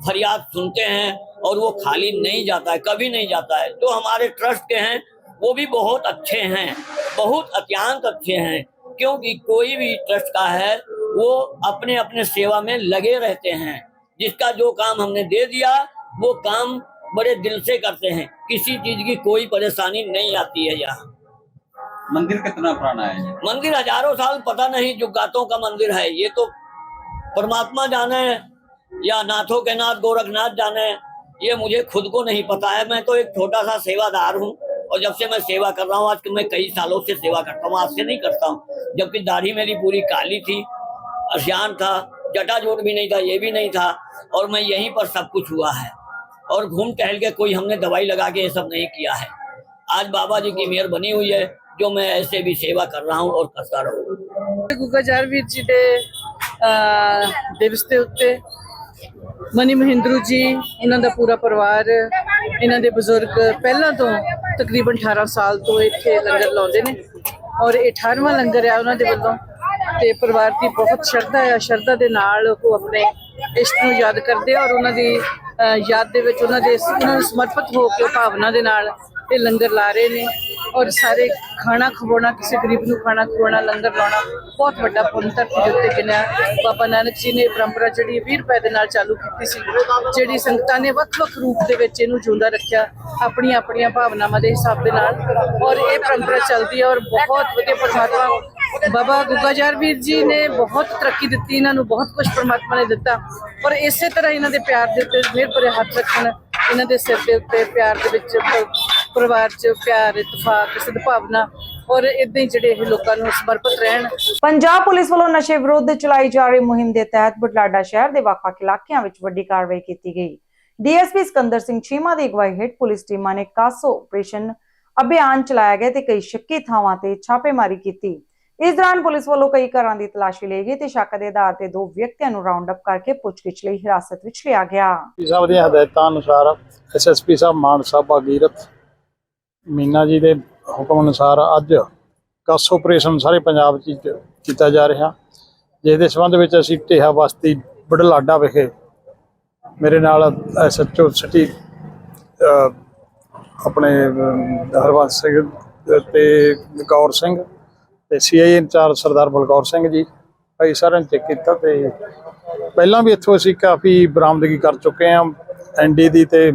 फरियाद सुनते हैं और वो खाली नहीं जाता है, कभी नहीं जाता है। जो हमारे ट्रस्ट के हैं, वो भी बहुत अच्छे हैं, बहुत अत्यंत अच्छे हैं। क्योंकि कोई भी ट्रस्ट का है वो अपने अपने सेवा में लगे रहते हैं। जिसका जो काम हमने दे दिया वो काम बड़े दिल से करते हैं। किसी चीज़ की कोई परेशानी नहीं आती है यहाँ। मंदिर कितना पुराना है? मंदिर हज़ारों साल पता नहीं जुगातों का मंदिर है ये तो परमात्मा जाने या नाथों के नाथ गोरखनाथ जाने ये मुझे खुद को नहीं पता है। मैं तो एक छोटा सा सेवादार हूँ। और जब से मैं सेवा कर रहा हूँ, आज मैं कई सालों से सेवा करता हूँ, आज से नहीं करता हूँ, जबकि दाढ़ी मेरी पूरी काली थी असियान था जटा जोट भी नहीं था, ये भी नहीं था, और मैं यहीं पर सब कुछ हुआ है। और घूम टहल के कोई हमने दवाई लगा के ये सब नहीं किया है। आज बाबा जी की मेहर बनी हुई है, जो मैं ऐसे भी सेवा कर रहा हूँ और करता रहूँ। गुगाचार वीर जी दे देवस्ते उत्ते मनी महेंद्रू जी उन्होंने पूरा परिवार ਇਹਨਾਂ ਦੇ ਬਜ਼ੁਰਗ ਪਹਿਲਾਂ ਤੋਂ ਤਕਰੀਬਨ 18 ਸਾਲ ਤੋਂ ਇੱਥੇ ਲੰਗਰ ਲਾਉਂਦੇ ਨੇ ਔਰ ਇਹ 18ਵਾਂ ਲੰਗਰ ਆ ਉਹਨਾਂ ਦੇ ਵੱਲੋਂ ਤੇ ਪਰਿਵਾਰ ਦੀ ਬਹੁਤ ਸ਼ਰਧਾ ਆ ਸ਼ਰਧਾ ਦੇ ਨਾਲ ਉਹ ਆਪਣੇ ਇਸ਼ਟ ਨੂੰ ਯਾਦ ਕਰਦੇ ਔਰ ਉਹਨਾਂ ਦੀ ਅਹ, ਯਾਦ ਦੇ ਵਿੱਚ ਉਹਨਾਂ ਦੇ ਉਹਨਾਂ ਨੂੰ ਸਮਰਪਿਤ ਹੋ ਕੇ ਭਾਵਨਾ ਦੇ ਨਾਲ ਇਹ ਲੰਗਰ ਲਾ ਰਹੇ ਨੇ। ਔਰ ਸਾਰੇ ਖਾਣਾ ਖਵਾਉਣਾ, ਕਿਸੇ ਗਰੀਬ ਨੂੰ ਖਾਣਾ ਖਵਾਉਣਾ, ਲੰਗਰ ਲਾਉਣਾ, ਬਹੁਤ ਵੱਡਾ ਪੁੰਨ ਧਰਤੀ ਦੇ ਉੱਤੇ ਗਿਣਿਆ। ਬਾਬਾ ਨਾਨਕ ਜੀ ਨੇ ਇਹ ਪਰੰਪਰਾ ਜਿਹੜੀ 20 ਰੁਪਏ ਦੇ ਨਾਲ ਚਾਲੂ ਕੀਤੀ ਸੀ, ਜਿਹੜੀ ਸੰਗਤਾਂ ਨੇ ਵੱਖ-ਵੱਖ ਰੂਪ ਦੇ ਵਿੱਚ ਇਹਨੂੰ ਜਿਉਂਦਾ ਰੱਖਿਆ, ਆਪਣੀਆਂ ਆਪਣੀਆਂ ਭਾਵਨਾਵਾਂ ਦੇ ਹਿਸਾਬ ਦੇ ਨਾਲ। ਔਰ ਇਹ ਪਰੰਪਰਾ ਚੱਲਦੀ ਹੈ ਔਰ ਬਹੁਤ ਵਧੀਆ ਪਰਮਾਤਮਾ, ਬਾਬਾ ਗੁੱਗਾਜਾਰ ਵੀਰ ਜੀ ਨੇ ਬਹੁਤ ਤਰੱਕੀ ਦਿੱਤੀ, ਇਹਨਾਂ ਨੂੰ ਬਹੁਤ ਕੁਝ ਪਰਮਾਤਮਾ ਨੇ ਦਿੱਤਾ। ਔਰ ਇਸੇ ਤਰ੍ਹਾਂ ਇਹਨਾਂ ਦੇ ਪਿਆਰ ਦੇ ਉੱਤੇ ਮਿਹਰ ਹੱਥ ਰੱਖਣ, ਇਹਨਾਂ ਦੇ ਸਿਰ ਦੇ ਉੱਤੇ ਪਿਆਰ ਦੇ ਵਿੱਚ ਪਰਿਵਾਰ 'ਚ ਪਿਆਰ ਇਤਫਾਕ ਸਦਭਾਵਨਾ ਔਰ ਇਦਾਂ ਹੀ ਜਿਹੜੇ ਇਹ ਲੋਕਾਂ ਨੂੰ ਸਮਰਪਿਤ ਰਹਿਣ। ਪੰਜਾਬ ਪੁਲਿਸ ਵੱਲੋਂ ਨਸ਼ੇ ਵਿਰੁੱਧ ਚਲਾਈ ਜਾ ਰਹੀ ਮੁਹਿੰਮ ਦੇ ਤਹਿਤ ਬੁਢਲਾਡਾ ਸ਼ਹਿਰ ਦੇ ਵੱਖ-ਵੱਖ ਇਲਾਕਿਆਂ ਵਿੱਚ ਵੱਡੀ ਕਾਰਵਾਈ ਕੀਤੀ ਗਈ। ਡੀਐਸਪੀ ਸਿਕੰਦਰ ਸਿੰਘ ਚੀਮਾ ਦੀ ਅਗਵਾਈ ਹੇਠ ਪੁਲਿਸ ਟੀਮਾਂ ਨੇ ਕਾਸੋ ਆਪਰੇਸ਼ਨ ਅਭਿਆਨ ਚਲਾਇਆ ਗਿਆ ਤੇ ਕਈ ਸ਼ੱਕੀ ਥਾਵਾਂ ਤੇ ਛਾਪੇਮਾਰੀ ਕੀਤੀ। ਇਸ ਦੌਰਾਨ ਪੁਲਿਸ ਵੱਲੋਂ ਕਈ ਘਰਾਂ ਦੀ ਤਲਾਸ਼ੀ ਲਈ ਗਈ ਤੇ ਸ਼ੱਕ ਦੇ ਆਧਾਰ ਤੇ ਦੋ ਵਿਅਕਤੀਆਂ ਨੂੰ ਰਾਉਂਡ ਅਪ ਕਰਕੇ ਪੁੱਛਗਿੱਛ ਲਈ ਹਿਰਾਸਤ ਵਿੱਚ ਲਿਆ ਗਿਆ। ਸਾਹਿਬ ਦੀਆਂ ਹਦਾਇਤਾਂ ਅਨੁਸਾਰ ਐਸਐਸਪੀ ਸਾਹਿਬ ਮਾਨਸਾ ਭਾਗੀਰਥ ਮੀਨਾ ਜੀ ਦੇ ਹੁਕਮ ਅਨੁਸਾਰ ਅੱਜ ਕਸ ਆਪਰੇਸ਼ਨ ਸਾਰੇ ਪੰਜਾਬ 'ਚ ਕੀਤਾ ਜਾ ਰਿਹਾ। ਜਿਸ ਦੇ ਸੰਬੰਧ ਵਿੱਚ ਅਸੀਂ ਢੇਹਾ ਬਸਤੀ ਬੜਲਾਡਾ ਵਿਖੇ ਮੇਰੇ ਨਾਲ ਐਸਐਚਓ ਸਿਟੀ ਆਪਣੇ ਅ, ਹਰਵੰਸ ਸਿੰਘ ਤੇ ਗੌਰ ਸਿੰਘ ਤੇ ਸੀਆਈ ਇੰਚਾਰਜ ਸਰਦਾਰ ਬਲਕੌਰ ਸਿੰਘ ਜੀ ਭਾਈ ਸਾਰਿਆਂ ਨੇ ਚੈੱਕ ਕੀਤਾ ਤੇ ਪਹਿਲਾਂ ਵੀ ਇੱਥੋਂ ਅਸੀਂ ਕਾਫੀ ਬਰਾਮਦਗੀ ਕਰ ਚੁੱਕੇ ਹਾਂ। ਐਨਡੀ ਦੀ ਤੇ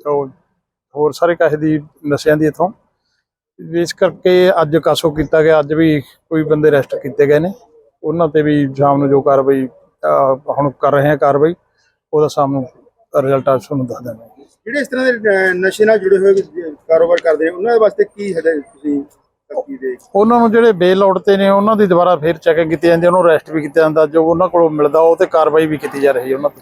ਉਹ ਹੋਰ ਸਾਰੇ ਕਾਹੇ ਦੀ ਨਸ਼ਿਆਂ ਦੀ ਇੱਥੋਂ। ਇਸ ਕਰਕੇ ਅੱਜ ਕਾਸੋ ਕੀਤਾ ਗਿਆ ਅੱਜ ਵੀ ਕੋਈ ਬੰਦੇ ਅਰੈਸਟ ਕੀਤੇ ਗਏ ਨੇ। ਉਹਨਾਂ ਤੇ ਵੀ ਸ਼ਾਮ ਨੂੰ ਜੋ ਕਾਰਵਾਈ ਹੁਣ ਕਰ ਰਹੇ ਹਾਂ ਕਾਰਵਾਈ ਉਹਦਾ ਸ਼ਾਮ ਨੂੰ ਰਿਜ਼ਲਟ ਆ ਤੁਹਾਨੂੰ ਦੱਸ ਦਾਂਗੇ ਜਿਹੜੇ ਇਸ ਤਰ੍ਹਾਂ ਦੇ ਨਸ਼ੇ ਨਾਲ ਜੁੜੇ ਹੋਏ ਕਾਰੋਬਾਰ ਕਰਦੇ ਨੇ ਉਹਨਾਂ ਦੇ ਵਾਸਤੇ ਕੀ ਹਦਾਇਤ ਤੁਸੀਂ ਉਹਨਾਂ ਨੂੰ ਜਿਹੜੇ ਬੇਲ ਆਊਟ ਤੇ ਨੇ ਉਹਨਾਂ ਦੀ ਦੁਬਾਰਾ ਫੇਰ ਚੈਕਿੰਗ ਕੀਤੀ ਜਾਂਦੀ ਉਹਨੂੰ ਅਰੈਸਟ ਵੀ ਕੀਤਾ ਜਾਂਦਾ। ਜੋ ਉਹਨਾਂ ਕੋਲੋਂ ਮਿਲਦਾ ਉਹ ਤੇ ਕਾਰਵਾਈ ਵੀ ਕੀਤੀ ਜਾ ਰਹੀ ਹੈ ਉਹਨਾਂ ਤੇ।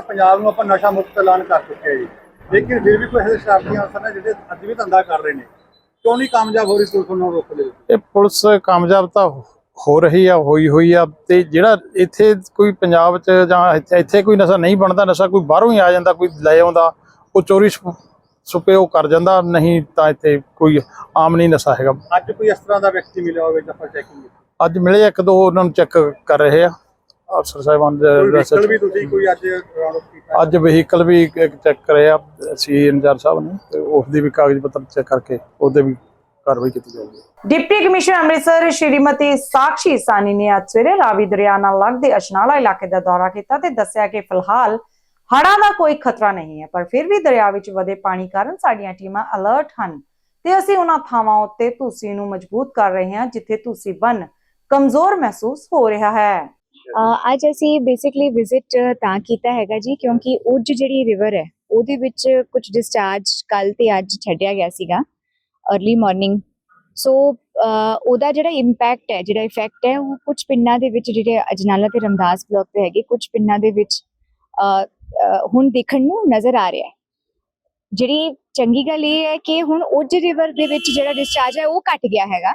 ਪੰਜਾਬ ਨੂੰ ਆਪਾਂ ਨਸ਼ਾ ਮੁਕਤ ਐਲਾਨ ਕਰ ਚੁੱਕੇ ਹਾਂ ਜੀ। ਲੇਕਿਨ ਫਿਰ ਵੀ ਕੋਈ ਇਹੋ ਜਿਹੇ ਸ਼ਰਾਰਤੀ ਅਨਸਰ ਨੇ ਜਿਹੜੇ ਅੱਜ ਵੀ ਧੰਦਾ ਕਰ ਰਹੇ ਨੇ। ਕਿਉਂ ਨਹੀਂ ਕਾਮਯਾਬ ਹੋ ਰਹੀ ਪੁਲਿਸ ਉਹਨਾਂ ਨੂੰ ਰੋਕਣ ਦੇ ਵਿੱਚ? ਇਹ ਪੁਲਿਸ ਕਾਮਯਾਬ ਤਾਂ ਹੋ ਰਹੀ ਆ ਹੋਈ ਹੋਈ ਆ ਤੇ ਜਿਹੜਾ ਇੱਥੇ ਕੋਈ ਪੰਜਾਬ 'ਚ ਜਾਂ ਇੱਥੇ ਇੱਥੇ ਕੋਈ ਨਸ਼ਾ ਨਹੀਂ ਬਣਦਾ ਨਸ਼ਾ ਕੋਈ ਬਾਹਰੋਂ ਹੀ ਆ ਜਾਂਦਾ ਕੋਈ ਲੈ ਆਉਂਦਾ ਉਹ ਚੋਰੀ ਛੁਪ- ਛੁਪੇ ਉਹ ਕਰ ਜਾਂਦਾ ਨਹੀਂ ਤਾਂ ਇੱਥੇ ਕੋਈ ਆਮ ਨਹੀਂ ਨਸ਼ਾ ਹੈਗਾ। ਅੱਜ ਕੋਈ ਇਸ ਤਰ੍ਹਾਂ ਦਾ ਵਿਅਕਤੀ ਮਿਲਿਆ ਹੋਵੇ ਜਾਂ ਆਪਾਂ ਚੈਕਿੰਗ ਅੱਜ ਮਿਲੇ ਇੱਕ ਦੋ ਉਹਨਾਂ ਨੂੰ ਚੈੱਕ ਕਰ ਰਹੇ ਆ। ਅਫਸਰ ਸਾਹਿਬਾਨ ਦੇ ਵੀ ਤੁਸੀਂ ਕੋਈ ਅੱਜ ਰਾਉਂਡ ਕੀਤਾ? ਅੱਜ ਵਹੀਕਲ ਵੀ ਇੱਕ ਚੈੱਕ ਕਰਿਆ ਸੀ ਇੰਚਾਰਜ ਸਾਹਿਬ ਨੇ ਤੇ ਉਸ ਦੀ ਵੀ ਕਾਗਜ਼ ਪੱਤਰ ਚੈੱਕ ਕਰਕੇ ਉਹਦੇ ਵੀ ਕਾਰਵਾਈ ਕੀਤੀ ਜਾਊਗੀ। ਡਿਪਟੀ ਕਮਿਸ਼ਨਰ ਅੰਮ੍ਰਿਤਸਰ ਸ਼੍ਰੀਮਤੀ ਸਾਕਸ਼ੀ ਸਾਨੀ ਨੇ ਅੱਜ ਸਵੇਰੇ ਰਾਵੀ ਦਰਿਆ ਨਾਲ ਲੱਗਦੇ ਅਸ਼ਨਾਲਾ ਇਲਾਕੇ ਦਾ ਦੌਰਾ ਕੀਤਾ ਤੇ ਦੱਸਿਆ ਕਿ ਫਿਲਹਾਲ ਹੜ੍ਹਾਂ ਦਾ ਕੋਈ ਖਤਰਾ ਨਹੀਂ ਹੈ ਪਰ ਫਿਰ ਵੀ ਦਰਿਆ ਵਿੱਚ ਵਧੇ ਪਾਣੀ ਕਾਰਨ ਸਾਡੀਆਂ ਟੀਮਾਂ ਅਲਰਟ ਹਨ ਤੇ ਅਸੀਂ ਉਹਨਾਂ ਥਾਵਾਂ ਉੱਤੇ ਤੁਸੀਂ ਨੂੰ ਮਜ਼ਬੂਤ ਕਰ ਰਹੇ ਹਾਂ ਜਿੱਥੇ ਤੁਸੀਂ ਬਨ ਕਮਜ਼ੋਰ ਮਹਿਸੂਸ ਹੋ ਰਿਹਾ ਹੈ। ਅੱਜ ਅਸੀਂ ਬੇਸਿਕਲੀ ਵਿਜ਼ਿਟ ਤਾਂ ਕੀਤਾ ਹੈਗਾ ਜੀ, ਕਿਉਂਕਿ ਉਜ ਜਿਹੜੀ ਰਿਵਰ ਹੈ, ਉਹਦੇ ਵਿੱਚ ਕੁਝ ਡਿਸਚਾਰਜ ਕੱਲ ਤੇ ਅੱਜ ਛੱਡਿਆ ਗਿਆ ਸੀਗਾ अर्ਲੀ ਮਾਰਨਿੰਗ ਸੋ ਉਹਦਾ ਜਿਹੜਾ ਇੰਪੈਕਟ ਹੈ, ਜਿਹੜਾ ਇਫੈਕਟ ਹੈ, ਉਹ ਕੁਝ ਪਿੰਡਾਂ ਦੇ ਵਿੱਚ ਜਿਹੜੇ ਅਜਨਾਲਾ ਤੇ ਰਮਦਾਸ ਬਲਾਕ ਤੇ ਹੈਗੇ ਕੁਝ ਪਿੰਡਾਂ ਦੇ ਵਿੱਚ ਹੁਣ ਦੇਖਣ ਨੂੰ ਨਜ਼ਰ ਆ ਰਿਹਾ ਹੈ। ਜਿਹੜੀ ਚੰਗੀ ਗੱਲ ਇਹ ਹੈ ਕਿ ਹੁਣ ਉਜ ਰਿਵਰ ਦੇ ਵਿੱਚ ਜਿਹੜਾ ਡਿਸਚਾਰਜ ਹੈ, ਉਹ ਘਟ ਗਿਆ ਹੈਗਾ।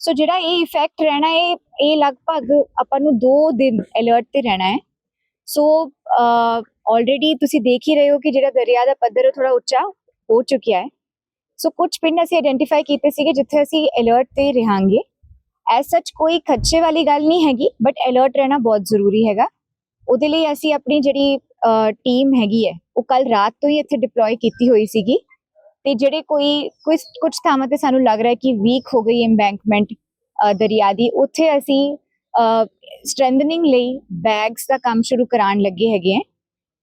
ਸੋ ਜਿਹੜਾ ਇਹ ਇਫੈਕਟ ਰਹਿਣਾ ਹੈ, ਇਹ ਲਗਭਗ ਆਪਾਂ ਨੂੰ 2 ਦਿਨ ਅਲਰਟ ਤੇ ਰਹਿਣਾ ਹੈ। ਸੋ ਆਲਰੇਡੀ ਤੁਸੀਂ ਦੇਖ ਹੀ ਰਹੇ ਹੋ ਕਿ ਜਿਹੜਾ ਦਰਿਆ ਦਾ ਪੱਧਰ ਉਹ ਥੋੜਾ ਉੱਚਾ ਹੋ ਚੁੱਕਿਆ ਹੈ। ਸੋ ਕੁਝ ਪਿੰਡ ਅਸੀਂ ਆਇਡੈਂਟੀਫਾਈ ਕੀਤੇ ਸੀਗੇ ਜਿੱਥੇ ਅਸੀਂ ਅਲਰਟ ਤੇ ਰਹਾਂਗੇ। ਐਸ ਸੱਚ ਕੋਈ ਖਦਸ਼ੇ ਵਾਲੀ ਗੱਲ ਨਹੀਂ ਹੈਗੀ ਬਟ ਅਲਰਟ ਰਹਿਣਾ ਬਹੁਤ ਜ਼ਰੂਰੀ ਹੈਗਾ। ਉਹਦੇ ਲਈ ਅਸੀਂ ਆਪਣੀ ਜਿਹੜੀ ਟੀਮ ਹੈਗੀ ਹੈ, ਉਹ ਕੱਲ ਰਾਤ ਤੋਂ ਹੀ ਇੱਥੇ ਡਿਪਲੋਏ ਕੀਤੀ ਹੋਈ ਸੀਗੀ। ਤੇ ਜਿਹੜੇ ਕੋਈ ਕੁਝ ਕੁਝ ਥਾਵਾਂ ਤੇ ਸਾਨੂੰ ਲੱਗ ਰਿਹਾ ਕਿ ਵੀਕ ਹੋ ਗਈ ਐਮਬੈਂਕਮੈਂਟ ਦਰਿਆ ਦੀ ਉੱਥੇ ਅਸੀਂ ਸਟਰੈਂਥਨਿੰਗ ਲਈ ਬੈਗਸ ਦਾ ਕੰਮ ਸ਼ੁਰੂ ਕਰਾਉਣ ਲੱਗੇ ਹੈਗੇ ਹੈ।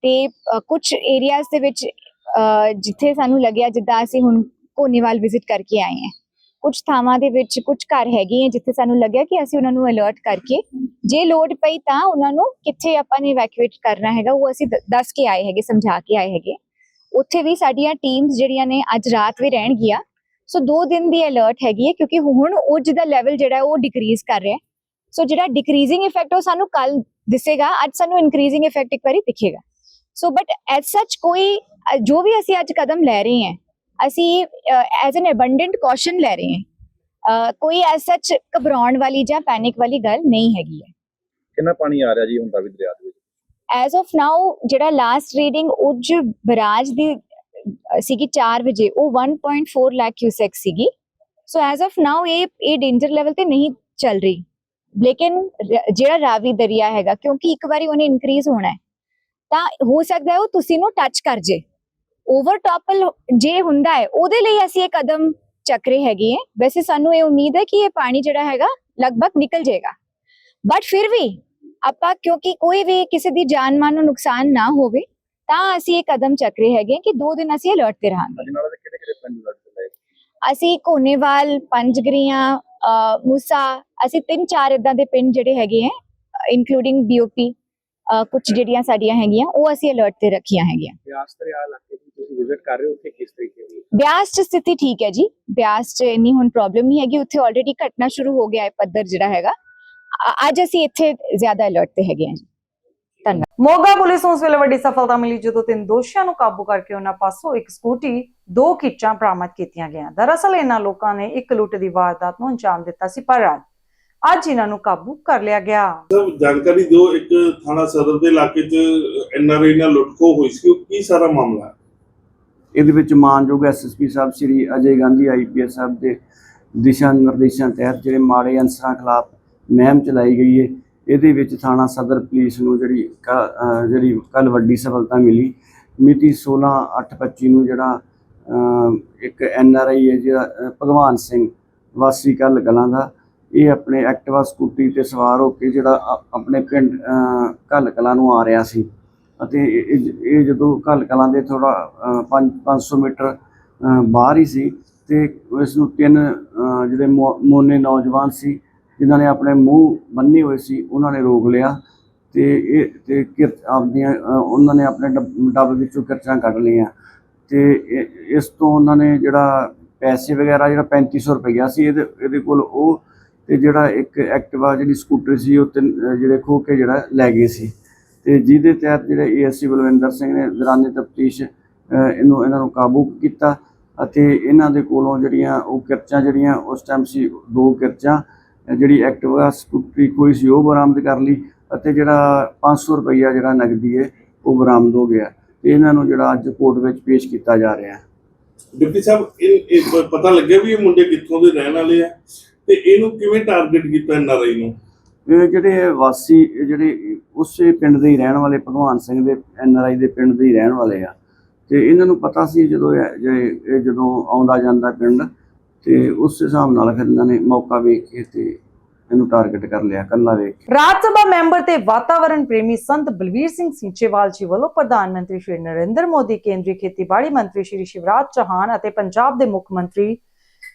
ਤੇ ਕੁਝ ਏਰੀਆਜ਼ ਦੇ ਵਿੱਚ ਅਹ, ਜਿੱਥੇ ਸਾਨੂੰ ਲੱਗਿਆ ਜਿੱਦਾਂ ਅਸੀਂ ਹੁਣ ਕੋਨੇਵਾਲ ਵਿਜ਼ਿਟ ਕਰਕੇ ਆਏ ਹਾਂ। ਕੁਝ ਥਾਵਾਂ ਦੇ ਵਿੱਚ ਕੁਝ ਘਰ ਹੈਗੇ ਹੈ ਜਿੱਥੇ ਸਾਨੂੰ ਲੱਗਿਆ ਕਿ ਅਸੀਂ ਉਹਨਾਂ ਨੂੰ ਅਲਰਟ ਕਰਕੇ ਜੇ ਲੋਡ ਪਈ ਤਾਂ ਉਹਨਾਂ ਨੂੰ ਕਿੱਥੇ ਆਪਾਂ ਨੇ ਇਵੈਕੂਏਟ ਕਰਨਾ ਹੈਗਾ ਉਹ ਅਸੀਂ ਦੱਸ ਕੇ ਆਏ ਹੈਗੇ ਸਮਝਾ ਕੇ ਆਏ ਹੈਗੇ। ਉੱਥੇ ਵੀ ਸਾਡੀਆਂ ਟੀਮਸ ਜਿਹੜੀਆਂ ਨੇ ਅੱਜ ਰਾਤ ਵੀ ਰਹਿਣਗੀਆਂ। ਸੋ 2 ਦਿਨ ਦੀ ਅਲਰਟ ਹੈਗੀ ਹੈ ਕਿਉਂਕਿ ਹੁਣ ਉੱਜ ਦਾ ਲੈਵਲ ਜਿਹੜਾ ਉਹ ਡਿਕਰੀਜ਼ ਕਰ ਰਿਹਾ ਸੋ ਜਿਹੜਾ ਡਿਕਰੀਜ਼ਿੰਗ ਇਫੈਕਟ ਉਹ ਸਾਨੂੰ ਕੱਲ ਦਿਸੇਗਾ, ਅੱਜ ਸਾਨੂੰ ਇਨਕਰੀਜ਼ਿੰਗ ਇਫੈਕਟ ਇੱਕ ਵਾਰੀ ਦਿਖੇਗਾ। ਸੋ ਬਟ ਐਜ਼ ਸੱਚ ਕੋਈ, ਜੋ ਵੀ ਅਸੀਂ ਅੱਜ ਕਦਮ ਲੈ ਰਹੇ ਹਾਂ, ਅਸੀਂ ਐਜ਼ ਐਨ ਅਬੰਡੈਂਟ ਕੌਸ਼ਨ ਲੈ ਰਹੇ ਹਾਂ ਕੋਈ ਐਜ਼ ਸੱਚ ਘਬਰਾਉਣ ਵਾਲੀ ਜਾਂ ਪੈਨਿਕ ਵਾਲੀ ਗੱਲ ਨਹੀਂ ਹੈਗੀ ਹੈ। ਕਿੰਨਾ ਪਾਣੀ ਆ ਰਿਹਾ ਜੀ ਹੁਣ ਵੀ ਦਰਿਆ ਦੇ ਵਿੱਚ? ਐਜ਼ ਆਫ ਨਾਓ ਜਿਹੜਾ ਲਾਸਟ ਰੀਡਿੰਗ ਉੱਜ ਬਰਾਜ ਦੀ ਸੀਗੀ 4 ਵਜੇ, ਉਹ 1.4 ਲੱਖ ਕਿਊਸੈਕ ਸੀਗੀ। ਸੋ ਐਜ਼ ਆਫ ਨਾਓ ਇਹ ਇਹ ਡੇਂਜਰ ਲੈਵਲ ਤੇ ਨਹੀਂ ਚੱਲ ਰਹੀ। ਲੇਕਿਨ ਜਿਹੜਾ ਰਾਵੀ ਦਰਿਆ ਹੈਗਾ, ਕਿਉਂਕਿ ਇੱਕ ਵਾਰੀ ਉਹਨੇ ਇਨਕਰੀਜ਼ ਹੋਣਾ ਹੈ, ਤਾਂ ਹੋ ਸਕਦਾ ਹੈ ਉਹ ਤੁਸੀਂ ਨੂੰ ਟੱਚ ਕਰ ਜੇ। ਓਵਰ ਟਾਪਲ ਜੇ ਹੁੰਦਾ ਹੈ, ਉਹਦੇ ਲਈ ਅਸੀਂ ਇਹ ਕਦਮ ਚੱਕ ਰਹੇ ਹੈਗੇ ਹੈ। ਵੈਸੇ ਸਾਨੂੰ ਇਹ ਉਮੀਦ ਹੈ ਕਿ ਇਹ ਪਾਣੀ ਜਿਹੜਾ ਹੈਗਾ, ਲਗਭਗ ਨਿਕਲ ਜਾਏਗਾ। ਬਟ ਫਿਰ ਵੀ ਆਪਾਂ ਕਿਉਂਕਿ ਕੋਈ ਵੀ ਕਿਸੇ ਦੀ ਜਾਨ ਮਾਲ ਨੂੰ ਨੁਕਸਾਨ ਨਾ ਹੋਵੇ ਤਾਂ ਅਸੀਂ ਇਹ ਕਦਮ ਚੱਕ ਰਹੇ ਹੈਗੇ ਕਿ ਦੋ ਦਿਨ ਅਸੀਂ ਅਲਰਟ ਤੇ ਰਹਾਂਗੇ। ਅਸੀਂ ਕੋਨੇਵਾਲ ਪੰਜਗਰੀਆਂ ਮੂਸਾ ਅਸੀਂ ਤਿੰਨ ਚਾਰ ਇਦਾਂ ਦੇ ਪਿੰਡ ਜਿਹੜੇ ਹੈਗੇ ਹੈ ਇਨਕਲੂਡਿੰਗ ਬੀਓਪੀ ਕੁਝ ਜਿਹੜੀਆਂ ਸਾਡੀਆਂ ਹੈਗੀਆਂ ਉਹ ਅਸੀਂ ਅਲਰਟ ਤੇ ਰੱਖੀਆਂ ਹੈਗੀਆਂ। ਬਿਆਸ ਦਰਿਆ ਇਲਾਕੇ ਦੀ ਤੁਸੀਂ ਵਿਜ਼ਿਟ ਕਰ ਰਹੇ ਹੋ ਉੱਥੇ ਕਿਸ ਤਰੀਕੇ ਦੀ? ਬਿਆਸ ਚ ਸਥਿਤੀ ਠੀਕ ਹੈ ਜੀ। ਬਿਆਸ ਚ ਇੰਨੀ ਹੁਣ ਪ੍ਰੋਬਲਮ ਨਹੀਂ ਹੈਗੀ ਉੱਥੇ ਆਲਰੇਡੀ ਘਟਣਾ ਸ਼ੁਰੂ ਹੋ ਗਿਆ ਹੈ ਪੱਧਰ ਜਿਹੜਾ ਹੈਗਾ। ਅੱਜ ਅਸੀਂ ਇੱਥੇ ਜ਼ਿਆਦਾ ਅਲਰਟ ਤੇ ਹੈਗੇ ਹਾਂ ਜੀ। ਮੋਗਾ ਪੁਲਿਸ ਨੂੰ ਉਸ ਵੇਲੇ ਵੱਡੀ ਸਫਲਤਾ ਮਿਲੀ ਜਦੋਂ ਤਿੰਨ ਦੋਸ਼ੀਆਂ ਨੂੰ ਕਾਬੂ ਕਰਕੇ ਉਹਨਾਂ ਪਾਸੋਂ ਇੱਕ ਸਕੂਟੀ ਦੋ ਕਿੱਚਾਂ ਬਰਾਮਦ ਕੀਤੀਆਂ ਗਈਆਂ। ਦਰਅਸਲ ਇਹਨਾਂ ਲੋਕਾਂ ਨੇ ਇੱਕ ਲੁੱਟ ਦੀ ਵਾਰਦਾਤ ਨੂੰ ਅੰਜਾਮ ਦਿੱਤਾ ਸੀ ਪਰ ਅੱਜ ਅੱਜ ਇਹਨਾਂ ਨੂੰ ਕਾਬੂ ਕਰ ਲਿਆ ਗਿਆ। ਜਾਣਕਾਰੀ ਦਿਓ ਇੱਕ ਥਾਣਾ ਸਦਰ ਦੇ ਇਲਾਕੇ 'ਚ ਐਨਆਰਆਈ ਨਾਲ ਲੁੱਟਖੋ ਹੋਈ ਸੀ। ਉਹ ਕੀ ਸਾਰਾ ਮਾਮਲਾ ਹੈ? ਇਹਦੇ ਵਿੱਚ ਮਾਨਯੋਗ ਐਸਐਸਪੀ ਸਾਹਿਬ ਸ੍ਰੀ ਅਜੇ ਗਾਂਧੀ ਆਈਪੀਐਸ ਸਾਹਿਬ ਦੇ ਦਿਸ਼ਾ ਨਿਰਦੇਸ਼ਾਂ ਤਹਿਤ ਜਿਹੜੇ ਮਾੜੇ ਅਨਸਰਾਂ ਖਿਲਾਫ ਮਹਿਮ ਚਲਾਈ ਗਈ ਹੈ ਇਹਦੇ ਵਿੱਚ ਥਾਣਾ ਸਦਰ ਪੁਲਿਸ ਨੂੰ ਜਿਹੜੀ ਕ- ਜਿਹੜੀ ਕੱਲ ਵੱਡੀ ਸਫਲਤਾ ਮਿਲੀ। ਮਿਤੀ 16/8/25 ਨੂੰ ਜਿਹੜਾ ਇੱਕ ਅਹ ਆਰ ਆਈ ਹੈ ਜਿਹੜਾ ਭਗਵਾਨ ਸਿੰਘ ਵਾਸੀ ਕੱਲ ਕਲਾਂ ਦਾ, ਇਹ ਆਪਣੇ ਐਕਟਿਵਾ ਸਕੂਟੀ ਤੇ ਸਵਾਰ ਹੋ ਕੇ ਜਿਹੜਾ ਅ- ਆਪਣੇ ਪਿੰਡ ਕੱਲ ਕਲਾਂ ਨੂੰ ਆ ਰਿਹਾ ਸੀ। ਅਤੇ ਇਹ- ਜਦੋਂ ਘੱਲ ਕਲਾਂ ਦੇ ਥੋੜਾ 500 ਮੀਟਰ ਬਾਹਰ ਹੀ ਸੀ ਤੇ ਇਸ ਨੂੰ ਤਿੰਨ ਜਿਹੜੇ ਮੋ- ਮੋਨੇ ਨੌਜਵਾਨ ਸੀ ਜਿਨ੍ਹਾਂ ਨੇ ਆਪਣੇ ਮੂੰਹ ਬੰਨੇ ਹੋਏ ਸੀ, ਉਹਨਾਂ ਨੇ ਰੋਕ ਲਿਆ ਤੇ ਇਹ ਤੇ ਕਿਰ ਆਪਦੀਆਂ ਉਹਨਾਂ ਨੇ ਆਪਣੇ ਡੱਬ- ਡੱਬ ਵਿੱਚੋਂ ਕਿਰਚਾਂ ਕੱਢ ਲਈਆਂ ਤੇ ਇਹ- ਇਸ ਤੋਂ ਉਹਨਾਂ ਨੇ ਜਿਹੜਾ ਪੈਸੇ ਵਗੈਰਾ, ਜਿਹੜਾ 3500 ਰੁਪਈਆ ਸੀ ਇਹਦੇ ਇਹਦੇ ਕੋਲ ਉਹ ਤੇ ਜਿਹੜਾ ਇੱਕ ਐਕਟਿਵਾ ਜਿਹੜੀ ਸਕੂਟਰ ਸੀ, ਉਹ ਤਿੰਨ, ਜਿਹੜੇ ਖੋਹ ਕੇ ਜਿਹੜਾ ਲੈ ਗਏ ਸੀ ਤੇ ਜਿਹਦੇ ਤਹਿਤ ਜਿਹੜੇ ਏਐਸਸੀ ਬਲਵਿੰਦਰ ਸਿੰਘ ਨੇ ਦੌਰਾਨੇ ਤਫਤੀਸ਼ ਇਹਨੂੰ, ਇਹਨਾਂ ਨੂੰ ਕਾਬੂ ਕੀਤਾ ਅਤੇ ਇਹਨਾਂ ਦੇ ਕੋਲੋਂ ਜਿਹੜੀਆਂ ਉਹ ਕਿਰਚਾਂ ਜਿਹੜੀਆਂ, ਉਸ ਟਾਈਮ ਸੀ, ਦੋ ਕਿਰਚਾਂ ਜਿਹੜੀ ਐਕਟਿਵਾ ਸਕੂਟਰੀ ਕੋਈ ਸੀ ਉਹ ਬਰਾਮਦ ਕਰ ਲਈ ਅਤੇ ਜਿਹੜਾ 500 ਰੁਪਈਆ ਜਿਹੜਾ ਨਗਦੀ ਹੈ ਉਹ ਬਰਾਮਦ ਹੋ ਗਿਆ। ਇਹਨਾਂ ਨੂੰ ਜਿਹੜਾ ਅੱਜ ਕੋਰਟ ਵਿੱਚ ਪੇਸ਼ ਕੀਤਾ ਜਾ ਰਿਹਾ ਹੈ। ਡਿਪਟੀ ਸਾਹਿਬ ਇਹ ਪਤਾ ਲੱਗਿਆ ਵੀ ਇਹ ਮੁੰਡੇ ਕਿੱਥੋਂ ਦੇ ਰਹਿਣ ਵਾਲੇ ਆ? ਤੇ ਇਹਨੂੰ ਕਿਵੇਂ ਟਾਰਗੇਟ ਕੀਤਾ ਐਨਆਰਆਈ ਨੂੰ? ਇਹ ਜਿਹੜੇ ਵਾਸੀ ਜਿਹੜੇ ਉਸੇ ਪਿੰਡ ਦੇ ਹੀ ਰਹਿਣ ਵਾਲੇ ਭਗਵਾਨ ਸਿੰਘ ਦੇ ਐਨਆਰਆਈ ਦੇ ਪਿੰਡ ਦੇ ਹੀ ਰਹਿਣ ਵਾਲੇ ਆ। ਤੇ ਇਹਨਾਂ ਨੂੰ ਪਤਾ ਸੀ ਜਦੋਂ ਇਹ ਜਦੋਂ ਆਉਂਦਾ ਜਾਂਦਾ ਪਿੰਡ ਤੇ ਉਸ ਹਿਸਾਬ ਨਾਲ ਫਿਰ ਇਹਨਾਂ ਨੇ ਮੌਕਾ ਵੇਖ ਕੇ ਤੇ ਇਹਨੂੰ ਟਾਰਗੇਟ ਕਰ ਲਿਆ ਕੱਲਾ ਵੇਖ ਕੇ। ਰਾਜ ਸਭਾ ਮੈਂਬਰ ਤੇ ਵਾਤਾਵਰਣ ਪ੍ਰੇਮੀ ਸੰਤ ਬਲਵੀਰ ਸਿੰਘ ਸਿੰਚੇਵਾਲ ਜੀ ਵੱਲੋਂ ਪ੍ਰਧਾਨ ਮੰਤਰੀ ਸ਼੍ਰੀ ਨਰਿੰਦਰ ਮੋਦੀ, ਕੇਂਦਰੀ ਖੇਤੀਬਾੜੀ ਮੰਤਰੀ ਸ਼੍ਰੀ ਸ਼ਿਵਰਾਜ ਚੌਹਾਨ ਅਤੇ ਪੰਜਾਬ ਦੇ ਮੁੱਖ ਮੰਤਰੀ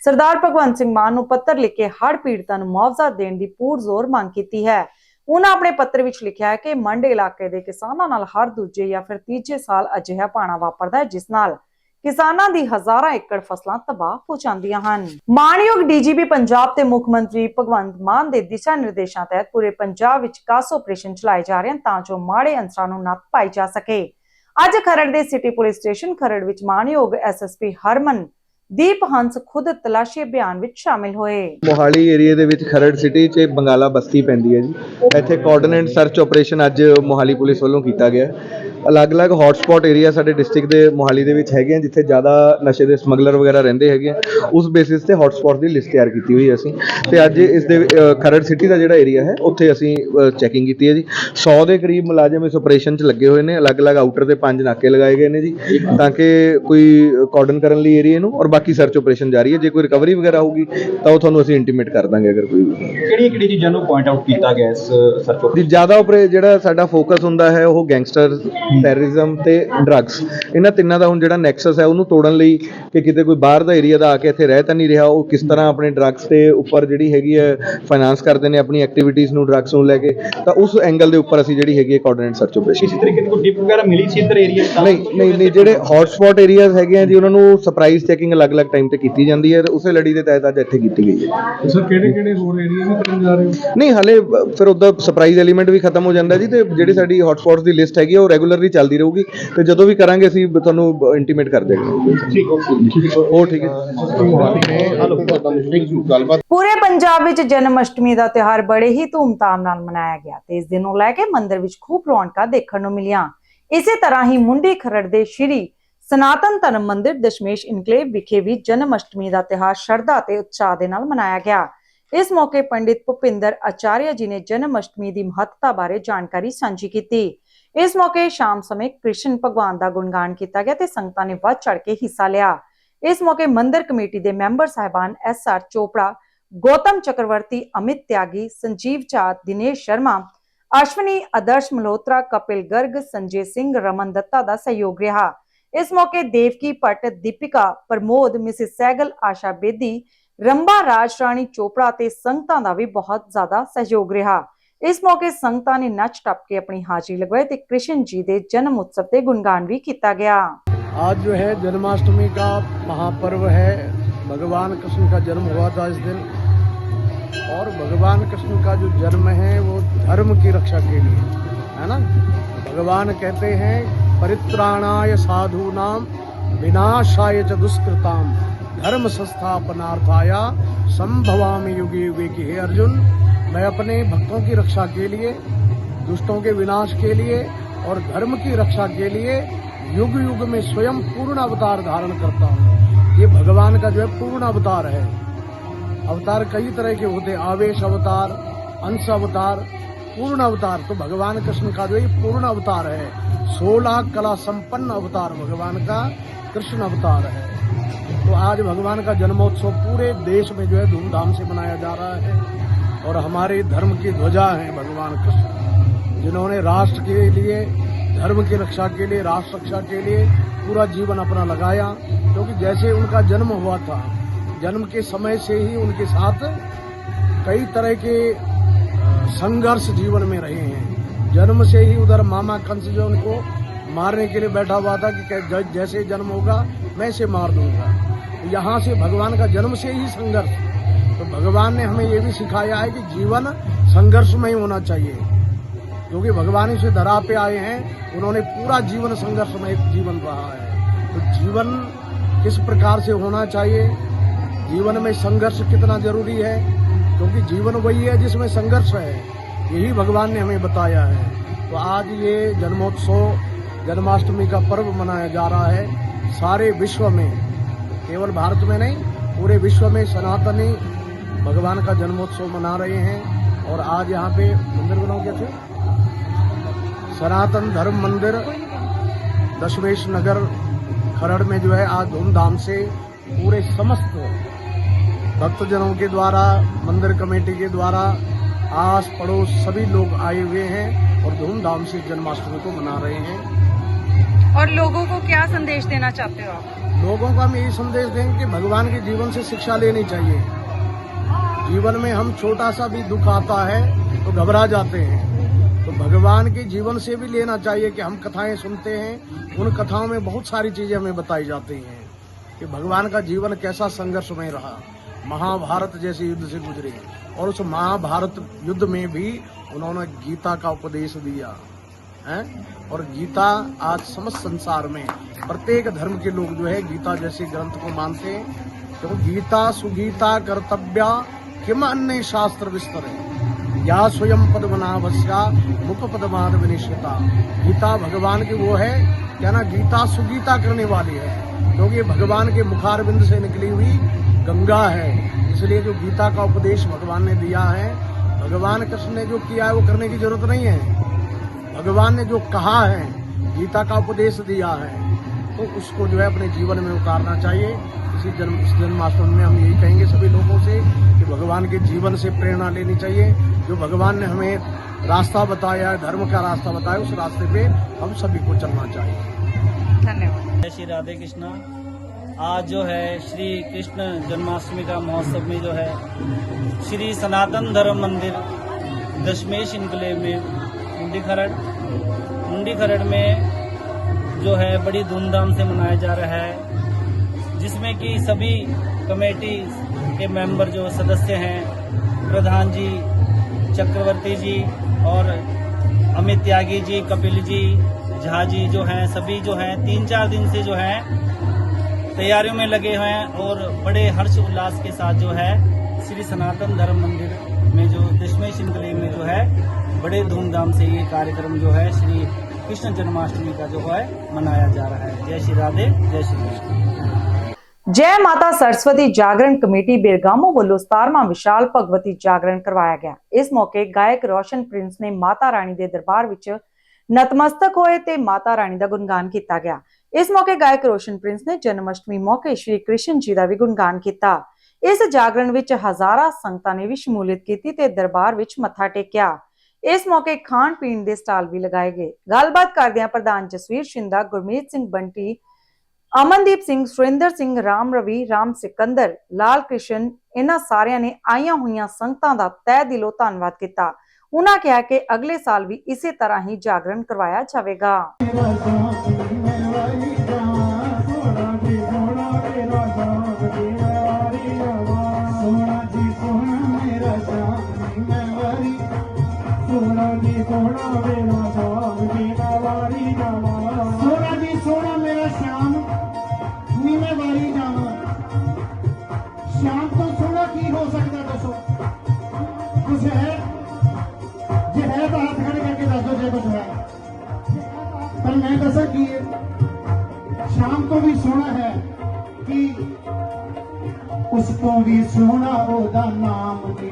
ਸਰਦਾਰ ਭਗਵੰਤ ਸਿੰਘ ਮਾਨ ਨੂੰ ਪੱਤਰ ਲਿਖ ਕੇ ਹੜ੍ਹ ਪੀੜਤਾਂ ਨੂੰ ਮੁਆਵਜ਼ਾ ਦੇਣ ਦੀ ਪੂਰ ਜ਼ੋਰ ਮੰਗ ਕੀਤੀ ਹੈ। ਉਹਨਾਂ ਆਪਣੇ ਪੱਤਰ ਵਿੱਚ ਲਿਖਿਆ ਹੈ ਕਿ ਮੰਡ ਇਲਾਕੇ ਦੇ ਕਿਸਾਨਾਂ ਨਾਲ ਹਰ ਦੂਜੇ ਜਾਂ ਫਿਰ ਤੀਜੇ ਸਾਲ ਅਜਿਹਾ ਪਾਣਾ ਵਾਪਰਦਾ ਹੈ, ਜਿਸ ਨਾਲ ਕਿਸਾਨਾਂ ਦੀ ਹਜ਼ਾਰਾਂ ਏਕੜ ਫਸਲਾਂ ਤਬਾਹ ਹੋ ਜਾਂਦੀਆਂ ਹਨ। ਮਾਨਯੋਗ ਡੀਜੀਪੀ ਪੰਜਾਬ ਤੇ ਮੁੱਖ ਮੰਤਰੀ ਭਗਵੰਤ ਮਾਨ ਦੇ ਦਿਸ਼ਾ ਨਿਰਦੇਸ਼ਾਂ ਤਹਿਤ ਪੂਰੇ ਪੰਜਾਬ ਵਿੱਚ ਕਾਸ ਆਪਰੇਸ਼ਨ ਚਲਾਏ ਜਾ ਰਹੇ ਹਨ ਤਾਂ ਜੋ ਮਾੜੇ ਅੰਸਰਾਂ ਨੂੰ ਨੱਥ ਪਾਈ ਜਾ ਸਕੇ। ਅੱਜ ਖਰੜ ਦੇ ਸਿਟੀ ਪੁਲਿਸ ਸਟੇਸ਼ਨ ਖਰੜ ਵਿੱਚ ਮਾਣਯੋਗ ਐਸਐਸਪੀ ਹਰਮਨ, ਦੀਪ ਹੰਸ ਖੁਦ ਤਲਾਸ਼ੀ ਅਭਿਆਨ ਵਿੱਚ ਸ਼ਾਮਿਲ ਹੋਏ। ਮੋਹਾਲੀ ਏਰੀਆ ਦੇ ਵਿੱਚ ਖਰੜ ਸਿਟੀ 'ਚ ਬੰਗਾਲਾ ਬਸਤੀ ਪੈਂਦੀ ਹੈ ਜੀ। ਇੱਥੇ ਕੋਆਰਡੀਨੇਟ ਸਰਚ ਆਪਰੇਸ਼ਨ ਅੱਜ ਮੋਹਾਲੀ ਪੁਲਿਸ ਵੱਲੋਂ ਕੀਤਾ ਗਿਆ। ਅਲੱਗ-ਅਲੱਗ ਹੌਟਸਪੌਟ ਏਰੀਆ ਸਾਡੇ ਡਿਸਟ੍ਰਿਕਟ ਦੇ ਮੋਹਾਲੀ ਦੇ ਵਿੱਚ ਹੈਗੇ ਆ ਜਿੱਥੇ ਜ਼ਿਆਦਾ ਨਸ਼ੇ ਦੇ ਸਮਗਲਰ ਵਗੈਰਾ ਰਹਿੰਦੇ ਹੈਗੇ ਆ। ਉਸ ਬੇਸਿਸ ਤੇ ਹੌਟਸਪੌਟ ਦੀ ਲਿਸਟ ਤਿਆਰ ਕੀਤੀ ਹੋਈ ਹੈ ਅਸੀਂ। ਤੇ ਅੱਜ ਇਸ ਦੇ ਅ, ਖਰੜ ਸਿਟੀ ਦਾ ਜਿਹੜਾ ਏਰੀਆ ਹੈ ਉੱਥੇ ਅਸੀਂ ਚੈਕਿੰਗ ਕੀਤੀ ਹੈ ਜੀ। 100 ਦੇ ਕਰੀਬ ਮੁਲਾਜ਼ਮ ਇਸ ਆਪਰੇਸ਼ਨ 'ਚ ਲੱਗੇ ਹੋਏ ਨੇ ਅਲੱਗ-ਅਲੱਗ ਆਊਟਰ ਤੇ ਪੰਜ ਨਾਕੇ ਲਗਾਏ ਗਏ ਨੇ ਜੀ ਤਾਂ ਕਿ ਕੋਈ ਕਾਰਡਨ ਕਰਨ ਲਈ ਏਰੀਆ ਨੂੰ ਔਰ ਬਾਕੀ ਸਰਚ ਆਪਰੇਸ਼ਨ ਜਾਰੀ ਹੈ। ਜੇ ਕੋਈ ਰਿਕਵਰੀ ਵਗੈਰਾ ਹੋਊਗੀ ਤਾਂ ਉਹ ਤੁਹਾਨੂੰ ਅਸੀਂ ਇੰਟੀਮੇਟ ਕਰ ਦਾਂਗੇ ਅਗਰ ਕੋਈ ਕਿਹੜੀਆਂ ਕਿਹੜੀਆਂ ਚੀਜ਼ਾਂ ਨੂੰ ਪੁਆਇੰਟ ਆਊਟ ਕੀਤਾ ਗਿਆ ਇਸ ਸਰਚ ਜੀ ਜ਼ਿਆਦਾ ਉਪਰੇ ਜਿਹੜਾ ਸਾਡਾ ਫੋਕਸ ਹੁੰਦਾ ਹੈ ਉਹ ਗੈਂਗਸਟਰ ਟੈਰਰਿਜ਼ਮ ਤੇ ਡਰੱਗਸ ਇਹਨਾਂ ਤਿੰਨਾਂ ਦਾ ਹੁਣ ਜਿਹੜਾ ਨੈਕਸਸ ਹੈ ਉਹਨੂੰ ਤੋੜਨ ਲਈ ਕਿ ਕਿਤੇ ਕੋਈ ਬਾਹਰ ਦਾ ਏਰੀਆ ਦਾ ਆ ਕੇ ਇੱਥੇ ਰਹਿ ਤਾਂ ਨਹੀਂ ਰਿਹਾ ਉਹ ਕਿਸ ਤਰ੍ਹਾਂ ਆਪਣੇ ਡਰੱਗਸ ਤੇ ਉੱਪਰ ਜਿਹੜੀ ਹੈਗੀ ਹੈ ਫਾਈਨਾਂਸ ਕਰਦੇ ਨੇ ਆਪਣੀ ਐਕਟੀਵਿਟੀਜ਼ ਨੂੰ ਡਰੱਗਸ ਨੂੰ ਲੈ ਕੇ ਤਾਂ ਉਸ ਐਂਗਲ ਦੇ ਉੱਪਰ ਅਸੀਂ ਜਿਹੜੀ ਹੈਗੀ ਹੈ ਕੋਆਰਡੀਨੇਟ ਸਰਚ ਆਪਰੇਸ਼ਨ ਕਿਸੇ ਤਰੀਕੇ ਦੀ ਕੋਈ ਟਿਪ ਵਗੈਰਾ ਮਿਲੀ ਸੀ ਇੱਧਰ ਏਰੀਆ ਨਹੀਂ ਨਹੀਂ ਨਹੀਂ ਜਿਹੜੇ ਹੌਟਸਪੌਟ ਏਰੀਆਜ਼ ਹੈਗੇ ਆ ਜੀ ਉਹਨਾਂ ਨੂੰ ਸਰਪ੍ਰਾਈਜ਼ ਚੈਕਿੰਗ ਅਲੱਗ-ਅਲੱਗ ਟਾਈਮ ਤੇ ਕੀਤੀ ਜਾਂਦੀ ਹੈ ਤੇ ਉਸੇ ਲੜੀ ਦੇ ਤਹਿਤ ਅੱਜ ਇੱਥੇ ਕੀਤੀ ਗਈ ਹੈ। ਸਰ ਕਿਹੜੇ ਕਿਹੜੇ ਹੋਰ ਏਰੀਆ ਵੀ ਕਰਨ ਜਾ ਰਹੇ ਹੋ? ਨਹੀਂ ਹਲੇ ਫਿਰ ਉਹਦਾ ਸਰਪ੍ਰਾਈਜ਼ ਐਲੀਮੈਂਟ ਵੀ ਖਤਮ ਹੋ ਜਾਂਦਾ ਜੀ ਤੇ ਜਿਹੜੀ ਸਾਡੀ ਹੌਟਸਪੌਟਸ ਦੀ ਲਿਸਟ ਹੈਗੀ ਉਹ ਰੈਗੂਲਰਲੀ ਚੱਲਦੀ ਰਹੂਗੀ ਤੇ ਜਦੋਂ ਵੀ ਕਰਾਂਗੇ ਅਸੀਂ ਤੁਹਾਨੂੰ ਇੰਟੀਮੇਟ ਕਰ ਦੇਵਾਂਗੇ ਠੀਕ ਹੋ ਉਹ ਠੀਕ ਹੈ। ਪੂਰੇ ਪੰਜਾਬ ਵਿੱਚ ਜਨਮ ਅਸ਼ਟਮੀ ਦਾ ਤਿਉਹਾਰ ਬੜੇ ਹੀ ਧੂਮਧਾਮ ਨਾਲ ਮਨਾਇਆ ਗਿਆ ਤੇ ਇਸ ਦਿਨ ਨੂੰ ਲੈ ਕੇ ਮੰਦਿਰ ਵਿੱਚ ਖੂਬ ਰੌਣਕਾਂ ਦੇਖਣ ਨੂੰ ਮਿਲੀਆਂ। ਇਸੇ ਤਰ੍ਹਾਂ ਹੀ ਮੁੰਡੀ ਖਰੜ ਦੇ ਸ਼੍ਰੀ ਸਨਾਤਨ ਧਰਮ ਮੰਦਿਰ ਦਸ਼ਮੇਸ਼ ਇਨਕਲੇਵ ਵਿਖੇ ਵੀ ਜਨਮ ਅਸ਼ਟਮੀ ਦਾ ਤਿਉਹਾਰ ਸ਼ਰਧਾ ਤੇ ਉਤਸ਼ਾਹ ਦੇ ਨਾਲ ਮਨਾਇਆ ਗਿਆ। ਇਸ ਮੌਕੇ ਪੰਡਿਤ ਭੁਪਿੰਦਰ ਆਚਾਰਿਆ ਜੀ ਨੇ ਜਨਮ ਅਸ਼ਟਮੀ ਦੀ ਮਹੱਤਤਾ ਬਾਰੇ ਜਾਣਕਾਰੀ ਸਾਂਝੀ ਕੀਤੀ। ਇਸ ਮੌਕੇ ਸ਼ਾਮ ਸਮੇਂ ਕ੍ਰਿਸ਼ਨ ਭਗਵਾਨ ਦਾ ਗੁਣਗਾਨ ਕੀਤਾ ਗਿਆ ਤੇ ਸੰਗਤਾਂ ਨੇ ਵੱਧ ਚੜ ਕੇ ਹਿੱਸਾ ਲਿਆ। ਇਸ ਮੌਕੇ ਮੰਦਰ ਕਮੇਟੀ ਦੇ ਮੈਂਬਰ ਸਾਹਿਬਾਨ ਐਸ ਆਰ ਚੋਪੜਾ, ਗੌਤਮ ਚੱਕਰਵਰਤੀ ਅਮਿਤ ਤਿਆਗੀ, ਸੰਜੀਵ ਚਾਤ ਦਿਨੇਸ਼ ਸ਼ਰਮਾ, ਅਸ਼ਵਨੀ, ਆਦਰਸ਼ ਮਲਹੋਤਰਾ, ਕਪਿਲ ਗਰਗ, ਸੰਜੇ ਸਿੰਘ, ਰਮਨ ਦੱਤਾ ਦਾ ਸਹਿਯੋਗ ਰਿਹਾ। ਇਸ ਮੌਕੇ ਦੇਵਕੀ ਭੱਟ, ਦੀਪਿਕਾ, ਪ੍ਰਮੋਦ, ਮਿਸਿਸ ਸੈਗਲ ਆਸ਼ਾ ਬੇਦੀ, ਰੰਬਾ ਰਾਜ ਰਾਣੀ ਚੋਪੜਾ ਤੇ ਸੰਗਤਾਂ ਦਾ ਵੀ ਬਹੁਤ ਜ਼ਿਆਦਾ ਸਹਿਯੋਗ ਰਿਹਾ। ਇਸ ਮੌਕੇ ਸੰਗਤਾਂ ਨੇ ਨੱਚ ਟੱਪ ਕੇ ਆਪਣੀ ਹਾਜ਼ਰੀ ਲਗਵਾਈ ਤੇ ਕ੍ਰਿਸ਼ਨ ਜੀ ਦੇ ਜਨਮ ਉਤਸਵ ਤੇ ਗੁਣਗਾਨ ਵੀ ਕੀਤਾ ਗਿਆ आज जो है जन्माष्टमी का महापर्व है भगवान कृष्ण का जन्म हुआ था इस दिन और भगवान कृष्ण का जो जन्म है वो धर्म की रक्षा के लिए है ना भगवान कहते हैं परित्राणाय साधु नाम विनाशाय च दुष्कृताम धर्म संस्थापनार्थाय संभवामि युगे युगे की हे अर्जुन मैं अपने भक्तों की रक्षा के लिए, दुष्टों के विनाश के लिए और धर्म की रक्षा के लिए युग युग में स्वयं पूर्ण अवतार धारण करता हूँ। ये भगवान का जो है पूर्ण अवतार है। अवतार कई तरह के होते हैं। आवेश अवतार, अंश अवतार, पूर्ण अवतार। तो भगवान कृष्ण का जो है ये पूर्ण अवतार है, सोलह कला संपन्न अवतार भगवान का कृष्ण अवतार है। तो आज भगवान का जन्मोत्सव पूरे देश में जो है धूमधाम से मनाया जा रहा है। और हमारे धर्म की ध्वजा है भगवान कृष्ण, जिन्होंने राष्ट्र के लिए, धर्म की रक्षा के लिए, राष्ट्र रक्षा के लिए पूरा जीवन अपना लगाया, क्योंकि जैसे उनका जन्म हुआ था, जन्म के समय से ही उनके साथ कई तरह के संघर्ष जीवन में रहे हैं। जन्म से ही उधर मामा कंस जो उनको मारने के लिए बैठा हुआ था कि जैसे जन्म होगा, मैं इसे मार दूँगा। यहाँ से भगवान का जन्म से ही संघर्ष तो भगवान ने हमें ये भी सिखाया है कि जीवन संघर्ष में ही होना चाहिए। क्योंकि भगवान इसे धरा पे आए हैं, उन्होंने पूरा जीवन संघर्ष में एक जीवन रहा है। तो जीवन किस प्रकार से होना चाहिए? जीवन में संघर्ष कितना ज़रूरी है? क्योंकि जीवन वही है जिसमें संघर्ष है, यही भगवान ने हमें बताया है। तो आज ये जन्मोत्सव, जन्माष्टमी का पर्व मनाया जा रहा है सारे विश्व में। केवल भारत में नहीं, पूरे विश्व में सनातनी भगवान का जन्मोत्सव मना रहे हैं और आज यहाँ पे मंदिर बनाओ क्या थे? सनातन धर्म मंदिर दशमेश नगर खरड़ में जो है आज धूमधाम से पूरे समस्त भक्तजनों के द्वारा मंदिर कमेटी के द्वारा आस पड़ोस सभी लोग आए हुए हैं और धूमधाम से जन्माष्टमी को मना रहे हैं। और लोगों को क्या संदेश देना चाहते हो आप? लोगों को हम यही संदेश देंगे कि भगवान के जीवन से शिक्षा लेनी चाहिए। जीवन में हम छोटा सा भी दुख आता है तो घबरा जाते हैं। तो भगवान के जीवन से भी लेना चाहिए कि हम कथाएँ सुनते हैं। उन कथाओं में बहुत सारी चीज़ें हमें बताई जाती हैं कि भगवान का जीवन कैसा संघर्षमय रहा। महाभारत जैसे युद्ध से गुजरे। और उस महाभारत युद्ध में भी उन्होंने गीता का उपदेश दिया, है? और गीता आज समस्त संसार में प्रत्येक धर्म के लोग जो है गीता जैसे ग्रंथ को मानते हैं। तो गीता सुगीता कर्तव्या किम अन्य शास्त्र विस्तर? है या स्वयं पद्मनाभस्या मुख पदमाद विनिश्चिता। गीता भगवान की वो है, क्या ना गीता सुगीता करने वाली है? क्योंकि ये भगवान के मुखारबिंद से निकली हुई गंगा है। इसलिए जो गीता का उपदेश भगवान ने दिया है, भगवान कृष्ण ने जो किया है, वो करने की ज़रूरत नहीं है। भगवान ने जो कहा है, गीता का उपदेश दिया है तो उसको जो है अपने जीवन में उतारना चाहिए। इसी जन्म इस जन्माष्टमी में हम यही कहेंगे सभी लोगों से कि भगवान के जीवन से प्रेरणा लेनी चाहिए। जो भगवान ने हमें रास्ता बताया धर्म का रास्ता बताया उस रास्ते पे हम सभी को चलना चाहिए। धन्यवाद। जय श्री राधे कृष्णा। आज जो है श्री कृष्ण जन्माष्टमी का महोत्सव में जो है श्री सनातन धर्म मंदिर दशमेश इनकले में मुंडी खरड़ मुंडी खरड़ में जो है बड़ी धूमधाम से मनाया जा रहा है। जिसमें कि सभी कमेटी के मेंबर जो सदस्य हैं, प्रधान जी, चक्रवर्ती जी और अमित त्यागी जी, कपिल जी, झा जी जो हैं, सभी जो हैं, तीन चार दिन से जो हैं, तैयारियों में लगे हुए हैं और बड़े हर्ष उल्लास के साथ जो है, श्री सनातन धर्म मंदिर में जो दशमेश इनकलेव में जो है, बड़े धूमधाम से ये कार्यक्रम जो है, श्री कृष्ण जन्माष्टमी का जो है, मनाया जा रहा है। जय श्री राधे, जय श्री कृष्ण। ਜੈ ਮਾਤਾ ਸਰਸਵਤੀ ਜਾਗਰਣ ਕਮੇਟੀ ਬੇਰਗਾਮੋ ਵੱਲੋਂ 17ਵਾਂ ਵਿਸ਼ਾਲ ਭਗਵਤੀ ਜਾਗਰਣ ਕਰਵਾਇਆ ਗਿਆ। ਇਸ ਮੌਕੇ ਗਾਇਕ ਰੋਸ਼ਨ ਪ੍ਰਿੰਸ ਨੇ ਮਾਤਾ ਰਾਣੀ ਦੇ ਦਰਬਾਰ ਵਿੱਚ ਨਤਮਸਤਕ ਹੋਏ ਤੇ ਮਾਤਾ ਰਾਣੀ ਦਾ ਗੁਣਗਾਨ ਕੀਤਾ ਗਿਆ। ਇਸ ਮੌਕੇ ਗਾਇਕ ਰੋਸ਼ਨ ਪ੍ਰਿੰਸ ਨੇ ਜਨਮ ਅਸ਼ਟਮੀ ਮੌਕੇ ਸ਼੍ਰੀ ਕ੍ਰਿਸ਼ਨ ਜੀ ਦਾ ਵੀ ਗੁਣਗਾਨ ਕੀਤਾ। ਇਸ ਜਾਗਰਣ ਵਿੱਚ ਹਜ਼ਾਰਾਂ ਸੰਗਤਾਂ ਨੇ ਵੀ ਸ਼ਮੂਲੀਅਤ ਕੀਤੀ ਤੇ ਦਰਬਾਰ ਵਿੱਚ ਮੱਥਾ ਟੇਕਿਆ। ਇਸ ਮੌਕੇ ਖਾਣ ਪੀਣ ਦੇ ਸਟਾਲ ਵੀ ਲਗਾਏ ਗਏ। ਗੱਲਬਾਤ ਕਰਦਿਆਂ ਪ੍ਰਧਾਨ ਜਸਵੀਰ ਸ਼ਿੰਦਾ, ਗੁਰਮੀਤ ਸਿੰਘ ਬੰਟੀ ਅਮਨਦੀਪ ਸਿੰਘ, ਸੁਰਿੰਦਰ ਸਿੰਘ, ਰਾਮ ਰਵੀ, ਰਾਮ ਸਿਕੰਦਰ, ਲਾਲ ਕ੍ਰਿਸ਼ਨ, ਇਹਨਾਂ ਸਾਰਿਆਂ ਨੇ ਆਈਆਂ ਹੋਈਆਂ ਸੰਗਤਾਂ ਦਾ ਤਹਿ ਦਿਲੋਂ ਧੰਨਵਾਦ ਕੀਤਾ। ਉਹਨਾਂ ਕਿਹਾ ਕਿ ਅਗਲੇ ਸਾਲ ਵੀ ਇਸੇ ਤਰ੍ਹਾਂ ਹੀ ਜਾਗਰਣ ਕਰਵਾਇਆ ਜਾਵੇਗਾ।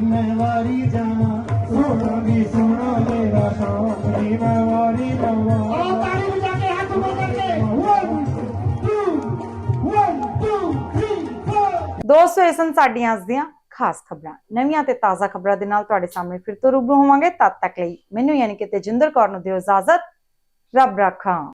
ਮੈਂ ਵਾਰੀ ਜਾਵਾਂ ਸੋਹਣਾ ਵੀ ਸੋਹਣਾ ਮੇਰਾ ਸ਼ਾਮ ਨੀ ਮੈਂ ਵਾਰੀ ਜਾਵਾਂ ਉਹ ਤਾੜੀ ਵਜਾ ਕੇ ਹੱਥ ਉੱਪਰ ਕਰਕੇ 1 2 1 2 3 4 ਦੋਸਤੋ ਇਹ ਸਨ ਸਾਡੀਆਂ ਅੱਜ ਦੀਆਂ ਖਾਸ ਖਬਰਾਂ। ਨਵੀਆਂ ਤੇ ਤਾਜ਼ਾ ਖਬਰਾਂ ਦੇ ਨਾਲ ਤੁਹਾਡੇ ਸਾਹਮਣੇ ਫਿਰ ਤੋਂ ਰੂਬਰੂ ਹੋਵਾਂਗੇ। ਤਦ ਤੱਕ ਲਈ ਮੈਨੂੰ ਯਾਨੀ ਕਿ ਤੇਜਿੰਦਰ ਕੌਰ ਨੂੰ ਦਿਓ ਇਜਾਜ਼ਤ। ਰੱਬ ਰਾਖਾ।